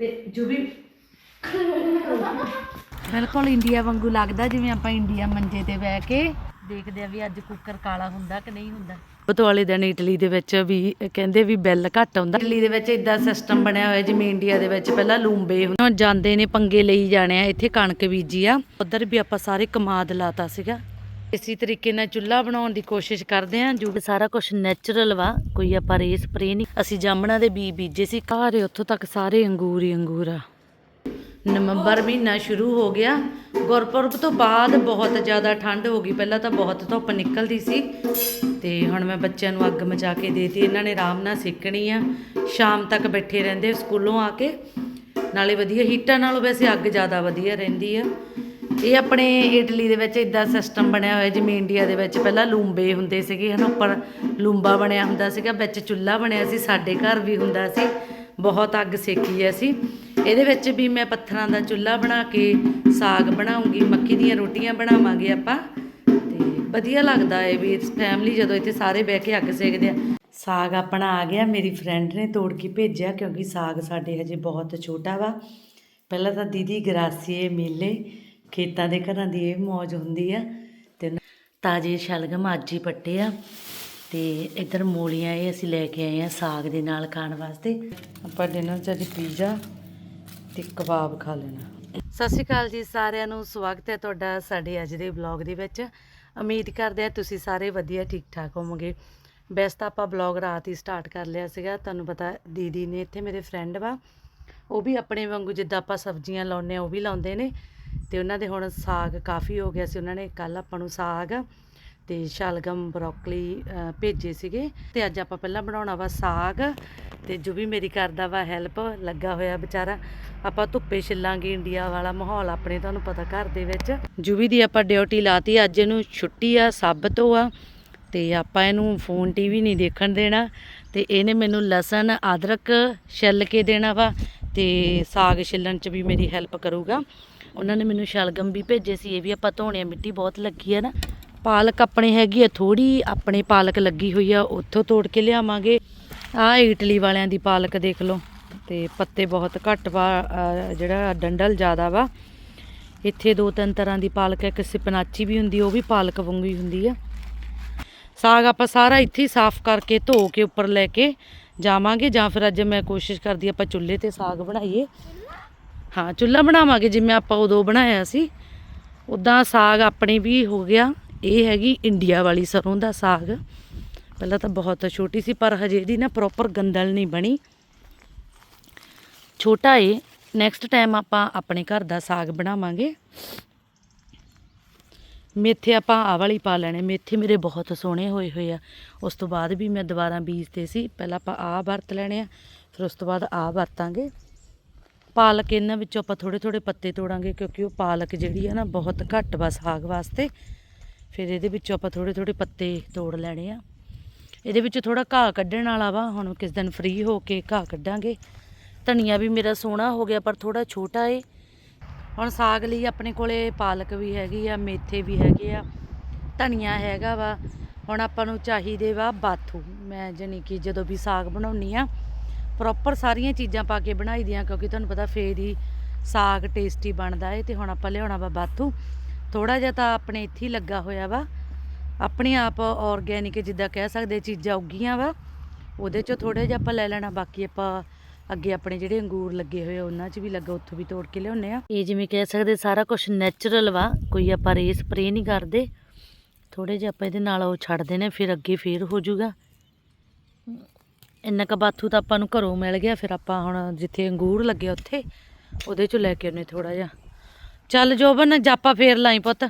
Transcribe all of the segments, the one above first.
ਤੇ ਜੋ ਵੀ ਬਿਲਕੁਲ ਇੰਡੀਆ ਵਾਂਗੂ ਲੱਗਦਾ ਜਿਵੇਂ ਆਪਾਂ ਇੰਡੀਆ ਮੰਜੇ ਤੇ ਬਹਿ ਕੇ ਦੇਖਦੇ ਆ ਵੀ ਅੱਜ ਕੁੱਕਰ ਕਾਲਾ ਹੁੰਦਾ ਕਿ ਨਹੀਂ ਹੁੰਦਾ। ਬਤਵਾਲੇ ਦਿਨ ਇਟਲੀ ਦੇ ਵਿੱਚ ਵੀ ਕਹਿੰਦੇ ਵੀ ਬਿੱਲ ਘੱਟ ਆਉਂਦਾ ਇਟਲੀ ਦੇ ਵਿੱਚ ਇਦਾਂ ਸਿਸਟਮ ਬਣਿਆ ਹੋਇਆ ਜਿਵੇਂ ਇੰਡੀਆ ਦੇ ਵਿੱਚ ਪਹਿਲਾਂ ਲੂੰਬੇ ਹੁੰਦੇ ਹੁਣ ਜਾਂਦੇ ਨੇ ਪੰਗੇ ਲਈ ਜਾਣੇ ਆ ਇੱਥੇ ਕਣਕ ਬੀਜੀ ਆ। ਉਧਰ ਵੀ ਆਪਾਂ ਸਾਰੇ ਕਮਾਦ ਲਾਤਾ ਸੀਗਾ। ਇਸੇ ਤਰੀਕੇ ਨਾਲ ਚੁੱਲ੍ਹਾ ਬਣਾਉਣ ਦੀ ਕੋਸ਼ਿਸ਼ ਕਰਦੇ ਆਂ ਜੋ ਸਾਰਾ ਕੁਝ ਨੈਚੁਰਲ ਵਾ, ਕੋਈ ਆਪਾਂ ਰੇ ਸਪਰੇ ਨਹੀਂ। ਅਸੀਂ ਜਾਮਣਾ ਦੇ ਬੀ ਬੀਜੇ ਸੀ, ਘਾਰੇ ਉੱਥੋਂ ਤੱਕ ਸਾਰੇ ਅੰਗੂਰ ਹੀ ਅੰਗੂਰ ਆ। ਨਵੰਬਰ ਮਹੀਨਾ ਸ਼ੁਰੂ ਹੋ ਗਿਆ। ਗੁਰਪੁਰਬ ਤੋਂ ਬਾਅਦ ਬਹੁਤ ਜ਼ਿਆਦਾ ਠੰਡ ਹੋ ਗਈ। ਪਹਿਲਾਂ ਤਾਂ ਬਹੁਤ ਧੁੱਪ ਨਿਕਲਦੀ ਸੀ। ਤੇ ਹੁਣ ਮੈਂ ਬੱਚਿਆਂ ਨੂੰ ਅੱਗ ਮਚਾ ਕੇ ਦੇਤੀ। ਇਹਨਾਂ ਨੇ ਆਰਾਮ ਨਾਲ ਸਿੱਕਣੀ ਆ। ਸ਼ਾਮ ਤੱਕ ਬੈਠੇ ਰਹਿੰਦੇ ਸਕੂਲੋਂ ਆ ਕੇ। ਨਾਲੇ ਵਧੀਆ, ਹੀਟਾਂ ਨਾਲੋਂ ਵੈਸੇ ਅੱਗ ਜ਼ਿਆਦਾ ਵਧੀਆ ਰਹਿੰਦੀ ਆ। ਇਹ ਆਪਣੇ ਇਟਲੀ ਦੇ ਵਿੱਚ ਇਦਾਂ ਸਿਸਟਮ ਬਣਿਆ ਹੋਇਆ, ਜਿਵੇਂ ਇੰਡੀਆ ਦੇ ਵਿੱਚ ਪਹਿਲਾਂ ਲੂੰਬੇ ਹੁੰਦੇ ਸੀਗੇ, ਹਨਾ, ਉੱਪਰ ਲੂੰਬਾ ਬਣਿਆ ਹੁੰਦਾ ਸੀਗਾ, ਵਿੱਚ ਚੁੱਲ੍ਹਾ ਬਣਿਆ ਸੀ, ਸਾਡੇ ਘਰ ਵੀ ਹੁੰਦਾ ਸੀ, ਬਹੁਤ ਅੱਗ ਸੇਕੀ ਅਸੀਂ ਇਹਦੇ ਵਿੱਚ ਵੀ ਮੈਂ ਪੱਥਰਾਂ ਦਾ ਚੁੱਲ੍ਹਾ ਬਣਾ ਕੇ ਸਾਗ ਬਣਾਉਂਗੀ, ਮੱਕੀ ਦੀਆਂ ਰੋਟੀਆਂ ਬਣਾਵਾਂਗੇ ਆਪਾਂ, ਤੇ ਵਧੀਆ ਲੱਗਦਾ ਹੈ ਵੀ ਫੈਮਿਲੀ ਜਦੋਂ ਇੱਥੇ ਸਾਰੇ ਬਹਿ ਕੇ ਅੱਗ ਸੇਕਦੇ ਆ। ਸਾਗ ਆਪਣਾ ਆ ਗਿਆ, ਮੇਰੀ ਫਰੈਂਡ ਨੇ ਤੋੜ ਕੇ ਭੇਜਿਆ, ਕਿਉਂਕਿ ਸਾਗ ਸਾਡੇ ਹਜੇ ਬਹੁਤ ਛੋਟਾ ਵਾ। ਪਹਿਲਾਂ ਤਾਂ ਦੀਦੀ ਗਰਾਸੀਏ ਮੇਲੇ ਖੇਤਾਂ ਦੇ ਘਰਾਂ ਦੀ ਇਹ ਮੌਜ ਹੁੰਦੀ ਆ। ਤੇ ਤਾਜ਼ੇ ਸ਼ਲਗਮ ਅੱਜ ਹੀ ਪੱਟੇ ਆ। ਤੇ ਇੱਧਰ ਮੂਲੀਆਂ ਇਹ ਅਸੀਂ ਲੈ ਕੇ ਆਏ ਆ ਸਾਗ ਦੇ ਨਾਲ ਖਾਣ ਵਾਸਤੇ। ਆਪਾਂ ਡਿਨਰ 'ਚ ਅੱਜ ਪੀਜ਼ਾ ਤੇ ਕਬਾਬ ਖਾ ਲੈਣਾ। ਸਤਿ ਸ਼੍ਰੀ ਅਕਾਲ ਜੀ ਸਾਰਿਆਂ ਨੂੰ, ਸਵਾਗਤ ਹੈ ਤੁਹਾਡਾ ਸਾਡੇ ਅੱਜ ਦੇ ਵਲੌਗ ਦੇ ਵਿੱਚ। ਉਮੀਦ ਕਰਦੇ ਆ ਤੁਸੀਂ ਸਾਰੇ ਵਧੀਆ ਠੀਕ ਠਾਕ ਹੋਵੋਗੇ। ਵੈਸੇ ਤਾਂ ਆਪਾਂ ਵਲੌਗ ਰਾਤ ਹੀ ਸਟਾਰਟ ਕਰ ਲਿਆ ਸੀਗਾ। ਤੁਹਾਨੂੰ ਪਤਾ ਦੀਦੀ ਨੇ ਇੱਥੇ ਮੇਰੇ ਫਰੈਂਡ ਵਾ। ਉਹ ਵੀ ਆਪਣੇ ਵਾਂਗੂ ਜਿੱਦਾਂ ਆਪਾਂ ਸਬਜ਼ੀਆਂ ਲਾਉਂਦੇ ਆ ਉਹ ਵੀ ਲਾਉਂਦੇ ਨੇ। ਤੇ ਉਹਨਾਂ ਦੇ ਹੁਣ ਸਾਗ ਕਾਫੀ ਹੋ ਗਿਆ ਸੀ, ਉਹਨਾਂ ਨੇ ਕੱਲ ਆਪਾਂ ਨੂੰ ਸਾਗ ਤੇ ਸ਼ਲਗਮ, ਬਰੋਕਲੀ ਭੇਜੇ ਸੀਗੇ ਤੇ ਅੱਜ ਆਪਾਂ ਪਹਿਲਾਂ ਬਣਾਉਣਾ ਵਾ ਸਾਗ ਤੇ ਜੋ ਵੀ ਮੇਰੀ ਕਰਦਾ ਵਾ ਹੈਲਪ ਲੱਗਾ ਹੋਇਆ ਵਿਚਾਰਾ, ਆਪਾਂ ਧੁੱਪੇ ਛਿੱਲਾਂਗੇ ਇੰਡੀਆ ਵਾਲਾ ਮਾਹੌਲ ਆਪਣੇ ਤੁਹਾਨੂੰ ਪਤਾ ਘਰ ਦੇ ਵਿੱਚ। ਜੁਵੀ ਦੀ ਆਪਾਂ ਡਿਊਟੀ ਲਾਤੀ, ਅੱਜ ਇਹਨੂੰ ਛੁੱਟੀ ਆ ਸੱਬ ਤੋਂ ਆ ਤੇ ਆਪਾਂ ਇਹਨੂੰ ਫੋਨ ਟੀਵੀ ਨਹੀਂ ਦੇਖਣ ਦੇਣਾ ਤੇ ਇਹਨੇ ਮੈਨੂੰ ਲਸਣ, ਅਦਰਕ ਛਿੱਲ ਕੇ ਦੇਣਾ ਵਾ ਤੇ ਸਾਗ ਛਿੱਲਣ ਚ ਵੀ ਮੇਰੀ ਹੈਲਪ ਕਰੂਗਾ। ਉਹਨਾਂ ਨੇ ਮੈਨੂੰ ਸ਼ਲਗਮ ਵੀ ਭੇਜੇ ਸੀ, ਇਹ ਵੀ ਆਪਾਂ ਧੋਣੇ ਆ ਮਿੱਟੀ ਬਹੁਤ ਲੱਗੀ ਹੈ ਨਾ। ਪਾਲਕ ਆਪਣੇ ਹੈਗੀ ਆ ਥੋੜੀ ਆਪਣੇ ਪਾਲਕ ਲੱਗੀ ਹੋਈ ਆ, ਉੱਥੋਂ ਤੋੜ ਕੇ ਲਿਆਵਾਂਗੇ। ਆ ਇਟਲੀ ਵਾਲਿਆਂ ਦੀ ਪਾਲਕ ਦੇਖ ਲਓ, ਤੇ ਪੱਤੇ ਬਹੁਤ ਘੱਟ ਵਾ ਜਿਹੜਾ ਡੰਡਲ ਜ਼ਿਆਦਾ ਵਾ। ਇੱਥੇ ਦੋ ਤਿੰਨ ਤਰ੍ਹਾਂ ਦੀ ਪਾਲਕ ਹੈ ਇੱਕ ਸਿਪਨਾਚੀ ਵੀ ਹੁੰਦੀ, ਉਹ ਵੀ ਪਾਲਕ ਵਾਂਗੂ ਹੀ ਹੁੰਦੀ ਆ। ਸਾਗ ਆਪਾਂ ਸਾਰਾ ਇੱਥੇ ਹੀ ਸਾਫ਼ ਕਰਕੇ ਧੋ ਕੇ ਉੱਪਰ ਲੈ ਕੇ ਜਾਵਾਂਗੇ, ਜਾਂ ਫਿਰ ਅੱਜ ਮੈਂ ਕੋਸ਼ਿਸ਼ ਕਰਦੀ ਆਪਾਂ ਚੁੱਲ੍ਹੇ ਤੇ ਸਾਗ ਬਣਾਈਏ। ਹਾਂ, ਚੁੱਲ੍ਹਾ ਬਣਾਵਾਂਗੇ, ਜਿਵੇਂ ਆਪਾਂ ਉਦੋਂ ਬਣਾਇਆ ਸੀ। ਉਦਾਂ ਸਾਗ ਆਪਣੇ ਵੀ ਹੋ ਗਿਆ। ਇਹ ਹੈਗੀ ਇੰਡੀਆ ਵਾਲੀ ਸਰੋਂ ਦਾ ਸਾਗ। ਪਹਿਲਾਂ ਤਾਂ ਬਹੁਤ ਛੋਟੀ ਸੀ, ਪਰ ਹਜੇ ਇਹਦੀ ਨਾ ਪ੍ਰੋਪਰ ਗੰਦਲ ਨਹੀਂ ਬਣੀ। ਛੋਟਾ ਏ। ਨੈਕਸਟ ਟਾਈਮ ਆਪਾਂ ਆਪਣੇ ਘਰ ਦਾ ਸਾਗ ਬਣਾਵਾਂਗੇ। ਮੇਥੇ ਆਪਾਂ ਆਹ ਵਾਲੀ ਪਾ ਲੈਣੇ। ਮੇਥੇ ਮੇਰੇ ਬਹੁਤ ਸੋਹਣੇ ਹੋਏ ਹੋਏ ਆ। ਉਸ ਤੋਂ ਬਾਅਦ ਵੀ ਮੈਂ ਦੁਬਾਰਾ ਬੀਜਤੇ ਸੀ। ਪਹਿਲਾਂ ਆਪਾਂ ਆਹ ਵਰਤ ਲੈਣੇ ਆ। ਫਿਰ ਉਸ ਤੋਂ ਬਾਅਦ ਆਹ ਵਰਤਾਂਗੇ। ਪਾਲਕ ਇਹਨਾਂ ਵਿੱਚੋਂ ਆਪਾਂ ਥੋੜੇ ਥੋੜੇ ਪੱਤੇ ਤੋੜਾਂਗੇ ਕਿਉਂਕਿ ਉਹ ਪਾਲਕ ਜਿਹੜੀ ਆ ਨਾ ਬਹੁਤ ਘੱਟ ਵਾ ਸਾਗ ਵਾਸਤੇ। ਫਿਰ ਇਹਦੇ ਵਿੱਚੋਂ ਆਪਾਂ ਥੋੜੇ ਥੋੜੇ ਪੱਤੇ ਤੋੜ ਲੈਣੇ ਆ। ਇਹਦੇ ਵਿੱਚ ਥੋੜਾ ਘਾਹ ਕੱਢਣ ਵਾਲਾ ਵਾ, ਹੁਣ ਕਿਸ ਦਿਨ ਫ੍ਰੀ ਹੋ ਕੇ ਘਾਹ ਕੱਢਾਂਗੇ। ਧਨੀਆ ਵੀ ਮੇਰਾ ਸੋਹਣਾ ਹੋ ਗਿਆ ਪਰ ਥੋੜਾ ਛੋਟਾ ਏ। ਹੁਣ ਸਾਗ ਲਈ ਆਪਣੇ ਕੋਲੇ ਪਾਲਕ ਵੀ ਹੈਗੀ ਆ, ਮੇਥੇ ਵੀ ਹੈਗੇ ਆ, ਧਨੀਆ ਹੈਗਾ ਵਾ। ਹੁਣ ਆਪਾਂ ਨੂੰ ਚਾਹੀਦੇ ਵਾ ਬਾਥੂ। ਮੈਂ ਜਾਣੀ ਕਿ ਜਦੋਂ ਵੀ ਸਾਗ ਬਣਾਉਣੀ ਆ ਪ੍ਰੋਪਰ ਸਾਰੀਆਂ ਚੀਜ਼ਾਂ ਪਾ ਕੇ ਬਣਾਈ ਦੀਆਂ, ਕਿਉਂਕਿ ਤੁਹਾਨੂੰ ਪਤਾ ਫੇਰ ਹੀ ਸਾਗ ਟੇਸਟੀ ਬਣਦਾ ਏ, ਤੇ ਹੁਣ ਆਪਾਂ ਲਿਆਉਣਾ ਵਾ ਬਾਥੂ। ਥੋੜਾ ਜਿਹਾ ਤਾਂ ਆਪਣੇ ਇੱਥੇ ਹੀ ਲੱਗਾ ਹੋਇਆ ਵਾ। ਆਪਣੇ ਆਪ ਆਰਗੈਨਿਕ ਜਿੱਦਾਂ ਕਹਿ ਸਕਦੇ ਚੀਜ਼ਾਂ ਉੱਗੀਆਂ ਵਾ, ਉਹਦੇ ਚੋਂ ਥੋੜਾ ਜਿਹਾ ਆਪਾਂ ਲੈ ਲੈਣਾ, ਬਾਕੀ ਆਪਾਂ ਅੱਗੇ ਆਪਣੇ ਜਿਹੜੇ ਅੰਗੂਰ ਲੱਗੇ ਹੋਏ ਉਹਨਾਂ 'ਚ ਵੀ ਲੱਗਾ, ਉੱਥੋਂ ਵੀ ਤੋੜ ਕੇ ਲਿਆਉਨੇ ਆ। ਇਹ ਜਿਵੇਂ ਕਹਿ ਸਕਦੇ ਸਾਰਾ ਕੁਝ ਨੈਚੁਰਲ ਵਾ, ਕੋਈ ਆਪਾਂ ਰੇ ਸਪਰੇ ਨਹੀਂ ਕਰਦੇ। ਥੋੜੇ ਜਿਹਾ ਆਪਾਂ ਇਹਦੇ ਨਾਲ ਉਹ ਛੱਡਦੇ ਨੇ ਫਿਰ ਅੱਗੇ ਫੇਰ ਹੋ ਜਾਊਗਾ ਇੰਨਾ ਕੁ ਬਾਥੂ ਤਾਂ ਆਪਾਂ ਨੂੰ ਘਰੋਂ ਮਿਲ ਗਿਆ, ਫਿਰ ਆਪਾਂ ਹੁਣ ਜਿੱਥੇ ਅੰਗੂਰ ਲੱਗਿਆ ਉੱਥੇ, ਉਹਦੇ ਚੋਂ ਲੈ ਕੇ ਆਉਨੇ ਥੋੜਾ ਜਿਹਾ। ਚੱਲ ਜੋਬਨ ਜਾਪਾ ਫੇਰ ਲਾਈ ਪੁੱਤ।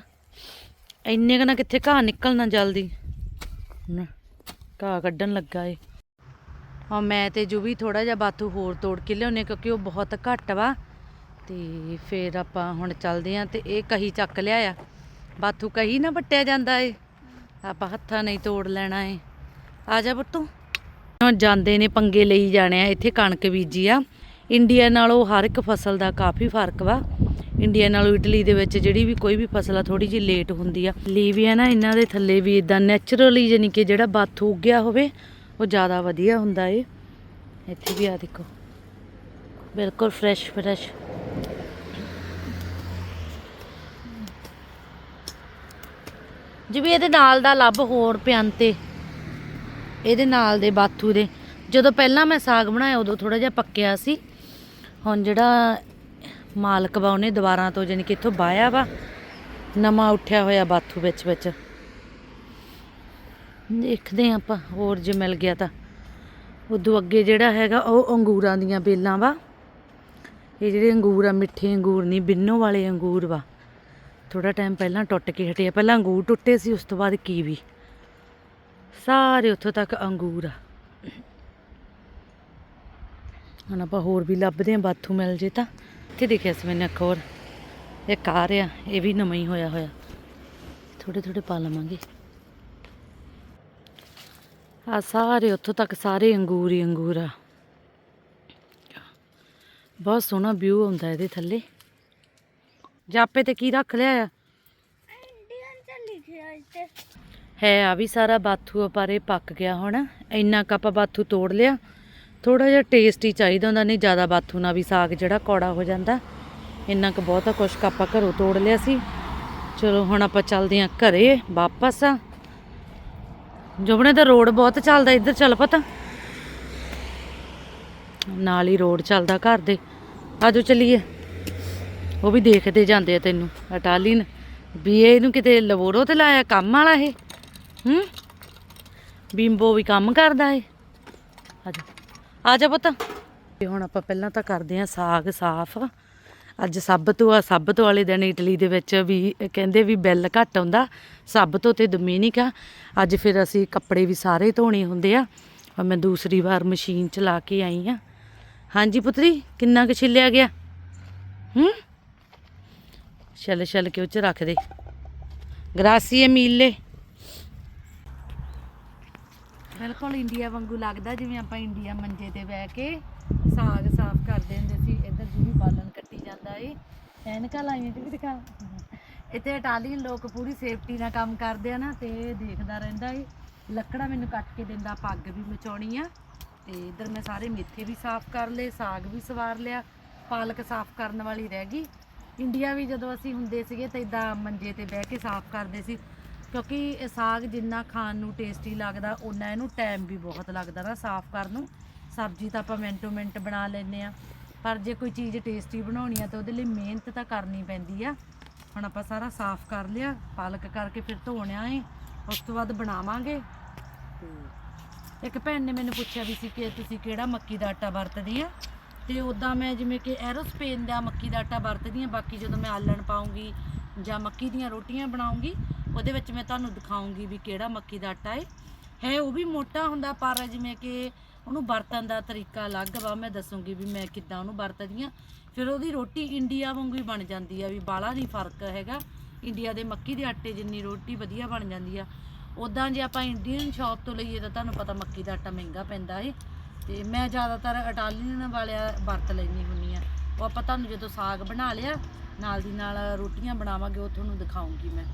ਇੰਨੇ ਕੁ ਨਾ ਕਿੱਥੇ ਘਾਹ ਨਿਕਲਣਾ ਜਲਦੀ। ਨਾ ਘਾਹ ਕੱਢਣ ਲੱਗਾ ਏ। ਹਾਂ ਮੈਂ ਤੇ ਜੋ ਵੀ ਥੋੜਾ ਜਿਹਾ ਬਾਥੂ ਹੋਰ ਤੋੜ ਕੇ ਲਿਆਉਨੇ ਕਿਉਂਕਿ ਉਹ ਬਹੁਤ ਘੱਟ ਵਾ। ਤੇ ਫੇਰ ਆਪਾਂ ਹੁਣ ਚੱਲਦੇ ਆਂ ਤੇ ਇਹ ਕਹੀ ਚੱਕ ਲਿਆਇਆ ਬਾਥੂ ਕਹੀ ਨਾ ਵੱਟਿਆ ਜਾਂਦਾ ਏ। ਆਪਾਂ ਹੱਥਾਂ ਨਹੀਂ ਤੋੜ ਲੈਣਾ ਏ। ਆ ਜਾ ਪੁੱਤੂ। ਜਾਂਦੇ ਨੇ ਪੰਗੇ ਲਈ ਜਾਣੇ ਆ, ਇੱਥੇ ਕਣਕ ਬੀਜੀ ਆ। ਇੰਡੀਆ ਨਾਲੋਂ ਹਰ ਇੱਕ ਫਸਲ ਦਾ ਕਾਫੀ ਫ਼ਰਕ ਵਾ। ਇੰਡੀਆ ਨਾਲੋਂ ਇਟਲੀ ਦੇ ਵਿੱਚ ਜਿਹੜੀ ਵੀ ਕੋਈ ਵੀ ਫਸਲ ਆ ਥੋੜੀ ਜਿਹੀ ਲੇਟ ਹੁੰਦੀ ਆ। ਲੀਵੀਆ ਨਾ ਇਹਨਾਂ ਦੇ ਥੱਲੇ ਵੀ ਇਦਾਂ ਨੈਚੁਰਲੀ ਜਾਨੀ ਕਿ ਜਿਹੜਾ ਬਾਥੂ ਉੱਗਿਆ ਹੋਵੇ, ਉਹ ਜ਼ਿਆਦਾ ਵਧੀਆ ਹੁੰਦਾ ਏ। ਇੱਥੇ ਵੀ ਆ ਦੇਖੋ। ਬਿਲਕੁਲ ਫਰੈਸ਼ ਫਰੈਸ਼ ਜਿਵੇਂ ਇਹਦੇ ਨਾਲ ਦਾ ਲੱਭ ਹੋਰ ਪਿਆਨ ਤੇ ਇਹਦੇ ਨਾਲ ਦੇ ਬਾਥੂ ਦੇ। ਜਦੋਂ ਪਹਿਲਾਂ ਮੈਂ ਸਾਗ ਬਣਾਇਆ, ਉਦੋਂ ਥੋੜਾ ਜਿਹਾ ਪੱਕਿਆ ਸੀ। ਹੁਣ ਜਿਹੜਾ ਮਾਲਕ ਵਾ, ਉਹਨੇ ਦੁਬਾਰਾ ਤੋਂ ਜਾਣੀ ਕਿ ਇੱਥੋਂ ਬਾਇਆ ਵਾ, ਨਵਾਂ ਉੱਠਿਆ ਹੋਇਆ ਬਾਥੂ ਵਿੱਚ ਵਿੱਚ। ਦੇਖਦੇ ਹਾਂ ਆਪਾਂ, ਹੋਰ ਜੇ ਮਿਲ ਗਿਆ ਤਾਂ। ਉਦੋਂ ਅੱਗੇ ਜਿਹੜਾ ਹੈਗਾ, ਉਹ ਅੰਗੂਰਾਂ ਦੀਆਂ ਬੇਲਾਂ ਵਾ। ਇਹ ਜਿਹੜੇ ਅੰਗੂਰ ਆ, ਮਿੱਠੇ ਅੰਗੂਰ ਨਹੀਂ, ਬਿੰਨੋ ਵਾਲੇ ਅੰਗੂਰ ਵਾ। ਥੋੜਾ ਟਾਈਮ ਪਹਿਲਾਂ ਟੁੱਟ ਕੇ ਹਟਿਆ ਪਹਿਲਾਂ ਅੰਗੂਰ ਟੁੱਟੇ ਸੀ, ਉਸ ਤੋਂ ਬਾਅਦ ਕੀਵੀ ਸਾਰੇ ਉੱਥੋਂ ਤੱਕ ਅੰਗੂਰ ਆ। ਹੁਣ ਆਪਾਂ ਹੋਰ ਵੀ ਲੱਭਦੇ ਆ ਬਾਥੂ ਮਿਲ ਜੇ ਤਾਂ। ਇੱਥੇ ਦੇਖਿਆ ਸੀ ਮੈਨੇ ਇੱਕ ਹੋਰ। ਇੱਕ ਆ, ਇਹ ਵੀ ਨਵਾਂ ਹੀ ਹੋਇਆ ਹੋਇਆ। ਥੋੜੇ ਥੋੜੇ ਪਾ ਲਵਾਂਗੇ। ਆ ਸਾਰੇ ਉੱਥੋਂ ਤੱਕ ਸਾਰੇ ਅੰਗੂਰ ਹੀ ਅੰਗੂਰ ਆ। ਬਹੁਤ ਸੋਹਣਾ ਵਿਊ ਆਉਂਦਾ ਇਹਦੇ ਥੱਲੇ। ਜਾਪੇ ਤੇ ਕੀ ਰੱਖ ਲਿਆ ਆ? ਹੈ ਆ ਵੀ ਸਾਰਾ ਬਾਥੂ ਆ, ਇਹ ਪੱਕ ਗਿਆ ਹੁਣ। ਇੰਨਾ ਕੱਪ ਬਾਥੂ ਤੋੜ ਲਿਆ। ਥੋੜਾ ਜਿਹਾ ਟੇਸਟੀ ਚਾਹੀਦਾ ਹੁੰਦਾ ਨਹੀਂ ਜ਼ਿਆਦਾ ਬਾਥੂ ਨਾਲ ਵੀ ਸਾਗ ਜਿਹੜਾ ਕੌੜਾ ਹੋ ਜਾਂਦਾ। ਇੰਨਾ ਕੁ ਬਹੁਤਾ ਕੁਛ ਕੁ ਆਪਾਂ ਘਰੋਂ ਤੋੜ ਲਿਆ ਸੀ। ਚਲੋ ਹੁਣ ਆਪਾਂ ਚੱਲਦੇ ਹਾਂ ਘਰੇ ਵਾਪਸ। ਆ ਜੁਬਨੇ ਤਾਂ ਰੋਡ ਬਹੁਤ ਚੱਲਦਾ ਇੱਧਰ ਚੱਲ ਪਤਾ। ਨਾਲ ਹੀ ਰੋਡ ਚੱਲਦਾ ਘਰ ਦੇ। ਆਜੋ ਚਲੀਏ। ਉਹ ਵੀ ਦੇਖਦੇ ਜਾਂਦੇ ਆ ਤੈਨੂੰ। ਅਟਾਲੀਨ ਵੀ ਇਹਨੂੰ ਕਿਤੇ ਲਵੋਰੋ ਤੇ ਲਾਇਆ ਕੰਮ ਵਾਲਾ ਇਹ? ਹੂੰ? ਬਿੰਬੋ ਵੀ ਕੰਮ ਕਰਦਾ ਏ। ਆਜਾ। ਆਜਾ ਪੁੱਤ। ਤੇ ਹੁਣ ਆਪਾਂ ਪਹਿਲਾਂ ਤਾਂ ਕਰਦੇ ਆ ਸਾਗ ਸਾਫ਼। ਅੱਜ ਸੱਬਤੋਂ ਆ, ਸੱਬਤੋਂ ਵਾਲੇ ਦਿਨ ਇਟਲੀ ਦੇ ਵਿੱਚ ਵੀ ਕਹਿੰਦੇ ਵੀ ਬਿੱਲ ਘੱਟ ਆਉਂਦਾ। ਸੱਬਤੋਂ ਤੇ ਡੋਮਿਨਿਕਾ ਅੱਜ ਫਿਰ ਅਸੀਂ ਕੱਪੜੇ ਵੀ ਸਾਰੇ ਧੋਣੇ ਹੁੰਦੇ ਆ। ਮੈਂ ਦੂਸਰੀ ਵਾਰ ਮਸ਼ੀਨ ਚਲਾ ਕੇ ਆਈ ਆ। ਹਾਂਜੀ ਪੁੱਤਰੀ, ਕਿੰਨਾ ਕੁ ਛਿੱਲਿਆ ਗਿਆ? ਹੂੰ? ਛੱਲ ਛੱਲ ਕੇ ਉਹ ਚ ਰੱਖ ਦੇ। ਗ੍ਰਾਸੀਏ ਮੀਲੇ। ਬਿਲਕੁਲ ਇੰਡੀਆ ਵਾਂਗੂ ਲੱਗਦਾ, ਜਿਵੇਂ ਆਪਾਂ ਇੰਡੀਆ ਮੰਜੇ ਤੇ ਬਹਿ ਕੇ ਸਾਗ ਸਾਫ਼ ਕਰਦੇ ਹੁੰਦੇ ਸੀ, ਇੱਧਰ ਜੀ ਬਾਲਣ ਕੱਟੀ ਜਾਂਦਾ ਏ। ਐਨਕਾਂ ਲਾਈਆਂ ਜੀ ਵੀ ਦਿਖਾ। ਇੱਥੇ ਇਟਾਲੀਅਨ ਲੋਕ ਪੂਰੀ ਸੇਫਟੀ ਨਾਲ ਕੰਮ ਕਰਦੇ ਆ ਨਾ, ਤੇ ਦੇਖਦਾ ਰਹਿੰਦਾ ਏ। ਲੱਕੜਾ ਮੈਨੂੰ ਕੱਟ ਕੇ ਦਿੰਦਾ, ਪੱਗ ਵੀ ਮਚਾਉਣੀ ਆ। ਤੇ ਇੱਧਰ ਮੈਂ ਸਾਰੇ ਮੇਥੇ ਵੀ ਸਾਫ਼ ਕਰ ਲਏ, ਸਾਗ ਵੀ ਸਵਾਰ ਲਿਆ, ਪਾਲਕ ਸਾਫ਼ ਕਰਨ ਵਾਲੀ ਰਹਿ ਗਈ। ਇੰਡੀਆ ਵੀ ਜਦੋਂ ਅਸੀਂ ਹੁੰਦੇ ਸੀਗੇ, ਤਾਂ ਇਦਾਂ ਮੰਜੇ ਤੇ ਬਹਿ ਕੇ ਸਾਫ਼ ਕਰਦੇ ਸੀ। ਕਿਉਂਕਿ ਇਹ ਸਾਗ ਜਿੰਨਾ ਖਾਣ ਨੂੰ ਟੇਸਟੀ ਲੱਗਦਾ ਓਨਾ ਇਹਨੂੰ ਟਾਈਮ ਵੀ ਬਹੁਤ ਲੱਗਦਾ ਨਾ ਸਾਫ਼ ਕਰਨ ਨੂੰ। ਸਬਜ਼ੀ ਤਾਂ ਆਪਾਂ ਮਿੰਟੋ ਮਿੰਟ ਬਣਾ ਲੈਂਦੇ ਆ ਪਰ ਜੇ ਕੋਈ ਚੀਜ਼ ਟੇਸਟੀ ਬਣਾਉਣੀ ਆ ਤਾਂ ਉਹਦੇ ਲਈ ਮਿਹਨਤ ਤਾਂ ਕਰਨੀ ਪੈਂਦੀ ਆ। ਹੁਣ ਆਪਾਂ ਸਾਰਾ ਸਾਫ਼ ਕਰ ਲਿਆ ਪਾਲਕ ਕਰਕੇ ਫਿਰ ਧੋਣਿਆ ਏ ਉਸ ਤੋਂ ਬਾਅਦ ਬਣਾਵਾਂਗੇ। ਇੱਕ ਭੈਣ ਨੇ ਮੈਨੂੰ ਪੁੱਛਿਆ ਵੀ ਸੀ ਕਿ ਤੁਸੀਂ ਕਿਹੜਾ ਮੱਕੀ ਦਾ ਆਟਾ ਵਰਤਦੇ ਆ? ਤੇ ਉਦਾਂ ਮੈਂ ਜਿਵੇਂ ਕਿ ਐਰੋਸਪੇਨ ਦਾ ਮੱਕੀ ਦਾ ਆਟਾ ਵਰਤਦੀ ਆ ਬਾਕੀ ਜਦੋਂ ਮੈਂ ਆਲਣ ਪਾਉਂਗੀ ਜਾਂ ਮੱਕੀ ਦੀਆਂ ਰੋਟੀਆਂ ਬਣਾਉਂਗੀ, ਉਹਦੇ ਵਿੱਚ ਮੈਂ ਤੁਹਾਨੂੰ ਦਿਖਾਉਂਗੀ ਵੀ ਕਿਹੜਾ ਮੱਕੀ ਦਾ ਆਟਾ ਹੈ। ਹੈ ਉਹ ਵੀ ਮੋਟਾ ਹੁੰਦਾ, ਪਰ ਜਿਵੇਂ ਕਿ ਉਹਨੂੰ ਵਰਤਣ ਦਾ ਤਰੀਕਾ ਅਲੱਗ ਵਾ, ਮੈਂ ਦੱਸੂਗੀ ਵੀ ਮੈਂ ਕਿੱਦਾਂ ਉਹਨੂੰ ਵਰਤਦੀ ਆ ਫਿਰ ਉਹਦੀ ਰੋਟੀ ਇੰਡੀਆ ਵਾਂਗੂ ਹੀ ਬਣ ਜਾਂਦੀ ਆ, ਵੀ ਬਾਲਾ ਨਹੀਂ ਫ਼ਰਕ ਹੈਗਾ। ਇੰਡੀਆ ਦੇ ਮੱਕੀ ਦੇ ਆਟੇ ਜਿੰਨੀ ਰੋਟੀ ਵਧੀਆ ਬਣ ਜਾਂਦੀ ਆ। ਉਦਾਂ ਜੇ ਆਪਾਂ ਇੰਡੀਅਨ ਸ਼ਾਪ ਤੋਂ ਲਈਏ ਤਾਂ ਤੁਹਾਨੂੰ ਪਤਾ ਮੱਕੀ ਦਾ ਆਟਾ ਮਹਿੰਗਾ ਪੈਂਦਾ ਏ। ਤੇ ਮੈਂ ਜ਼ਿਆਦਾਤਰ ਇਟਾਲੀਅਨ ਵਾਲਿਆ ਵਰਤ ਲੈਣੀ ਹੁੰਨੀ ਆ। ਉਹ ਆਪਾਂ ਤੁਹਾਨੂੰ ਜਦੋਂ ਸਾਗ ਬਣਾ ਲਿਆ ਨਾਲ ਦੀ ਨਾਲ ਰੋਟੀਆਂ ਬਣਾਵਾਂਗੇ, ਉਹ ਤੁਹਾਨੂੰ ਦਿਖਾਉਂਗੀ ਮੈਂ।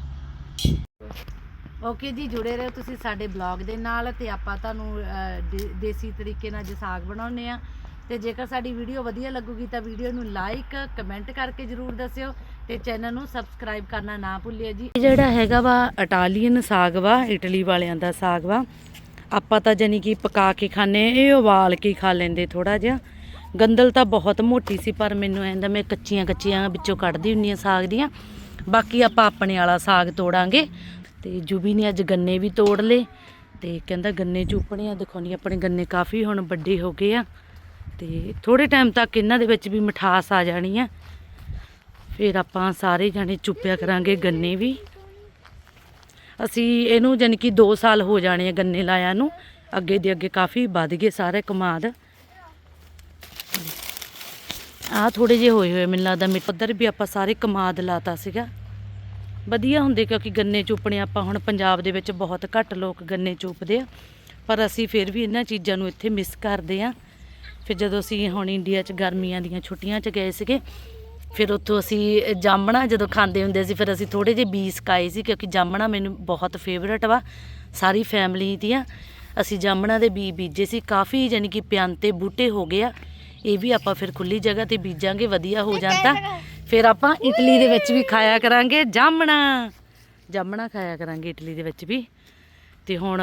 ਓਕੇ ਜੀ, ਜੁੜੇ ਰਹੋ ਤੁਸੀਂ ਸਾਡੇ ਬਲੌਗ ਦੇ ਨਾਲ ਤੇ ਆਪਾਂ ਤੁਹਾਨੂੰ ਦੇ- ਦੇਸੀ ਤਰੀਕੇ ਨਾਲ ਜੇ ਸਾਗ ਬਣਾਉਨੇ ਆ ਤੇ ਜੇਕਰ ਸਾਡੀ ਵੀਡੀਓ ਵਧੀਆ ਲੱਗੂਗੀ ਤਾਂ ਵੀਡੀਓ ਨੂੰ ਲਾਈਕ, ਕਮੈਂਟ ਕਰਕੇ ਜਰੂਰ ਦੱਸਿਓ ਤੇ ਚੈਨਲ ਨੂੰ ਸਬਸਕ੍ਰਾਈਬ ਕਰਨਾ ਨਾ ਭੁੱਲਿਓ ਜੀ। ਇਹ ਜਿਹੜਾ ਹੈਗਾ ਵਾ, ਇਟਾਲੀਅਨ ਸਾਗ ਵਾ, ਇਟਲੀ ਵਾਲਿਆਂ ਦਾ ਸਾਗ ਵਾ। ਆਪਾਂ ਤਾਂ ਜਾਨੀ ਕਿ ਪਕਾ ਕੇ ਖਾਣੇ ਇਹ ਉਬਾਲ ਕੇ ਖਾ ਲੈਂਦੇ ਥੋੜਾ ਜਿਹਾ। ਗੰਦਲ ਤਾਂ ਬਹੁਤ ਮੋਟੀ ਸੀ, ਪਰ ਮੈਨੂੰ ਐਂਦਾ ਮੈਂ ਕੱਚੀਆਂ ਕੱਚੀਆਂ ਵਿੱਚੋਂ ਕੱਢਦੀ ਹੁੰਨੀ ਆ ਸਾਗ ਦੀਆਂ। ਬਾਕੀ ਆਪਾਂ ਆਪਣੇ ਵਾਲਾ ਸਾਗ ਤੋੜਾਂਗੇ। ਤੇ ਜੁਬੀ ਨੇ ਅੱਜ ਗੰਨੇ ਵੀ ਤੋੜ ਲਏ। ਤੇ ਕਹਿੰਦਾ ਗੰਨੇ ਚੂਪਣੇ ਆ, ਦਿਖਾਉਣੀ ਆਪਣੇ ਗੰਨੇ ਕਾਫੀ ਹੁਣ ਵੱਡੇ ਹੋ ਗਏ ਆ। ਤੇ ਥੋੜੇ ਟਾਈਮ ਤੱਕ ਇਹਨਾਂ ਦੇ ਵਿੱਚ ਵੀ ਮਿਠਾਸ ਆ ਜਾਣੀ ਆ। ਫਿਰ ਆਪਾਂ ਸਾਰੇ ਜਾਣੇ ਚੁੱਪਿਆ ਕਰਾਂਗੇ ਗੰਨੇ ਵੀ। ਅਸੀਂ ਇਹਨੂੰ ਜਾਣੀ ਕਿ 2 ਸਾਲ ਹੋ ਜਾਣੇ ਆ ਗੰਨੇ ਲਾਇਆ ਨੂੰ। ਅੱਗੇ ਦੇ ਅੱਗੇ ਕਾਫੀ ਵੱਧ ਗਏ ਸਾਰੇ ਕਮਾਦ। ਆ ਥੋੜੇ ਜਿਹੇ ਹੋਏ ਹੋਏ ਮੈਨੂੰ ਲੱਗਦਾ ਮੇਰੇ ਪੱਧਰ ਵੀ ਆਪਾਂ ਸਾਰੇ ਕਮਾਦ ਲਾਤਾ ਸੀਗਾ। ਵਧੀਆ ਹੁੰਦੇ ਕਿਉਂਕਿ ਗੰਨੇ ਚੂਪਣੇ ਆਪਾਂ ਹੁਣ ਪੰਜਾਬ ਦੇ ਵਿੱਚ ਬਹੁਤ ਘੱਟ ਲੋਕ ਗੰਨੇ ਚੂਪਦੇ ਆ। ਪਰ ਅਸੀਂ ਫਿਰ ਵੀ ਇਹਨਾਂ ਚੀਜ਼ਾਂ ਨੂੰ ਇੱਥੇ ਮਿਸ ਕਰਦੇ ਆ। ਫਿਰ ਜਦੋਂ ਅਸੀਂ ਹੁਣ ਇੰਡੀਆ 'ਚ ਗਰਮੀਆਂ ਦੀਆਂ ਛੁੱਟੀਆਂ 'ਚ ਗਏ ਸੀਗੇ, ਫਿਰ ਉੱਥੋਂ ਅਸੀਂ ਜਾਮਣਾ ਜਦੋਂ ਖਾਂਦੇ ਹੁੰਦੇ ਸੀ, ਫਿਰ ਅਸੀਂ ਥੋੜੇ ਜਿਹੇ ਬੀਜ ਸਕਾਏ ਸੀ ਕਿਉਂਕਿ ਜਾਮਣਾ ਮੈਨੂੰ ਬਹੁਤ ਫੇਵਰਟ ਵਾ, ਸਾਰੀ ਫੈਮਿਲੀ ਦੀਆਂ। ਅਸੀਂ ਜਾਮਣਾ ਦੇ ਬੀ ਬੀਜੇ ਸੀ, ਕਾਫੀ ਯਾਨੀ ਕਿ ਪਿਆਂਤੇ ਬੂਟੇ ਹੋ ਗਏ ਆ। ਇਹ ਵੀ ਆਪਾਂ ਫਿਰ ਖੁੱਲੀ ਜਗ੍ਹਾ ਤੇ ਬੀਜਾਂਗੇ ਵਧੀਆ ਹੋ ਜਾਂਦਾ। ਫਿਰ ਆਪਾਂ ਇਟਲੀ ਦੇ ਵਿੱਚ ਵੀ ਖਾਇਆ ਕਰਾਂਗੇ ਜਾਮਣਾ। ਜਾਮਣਾ ਖਾਇਆ ਕਰਾਂਗੇ ਇਟਲੀ ਦੇ ਵਿੱਚ ਵੀ। ਤੇ ਹੁਣ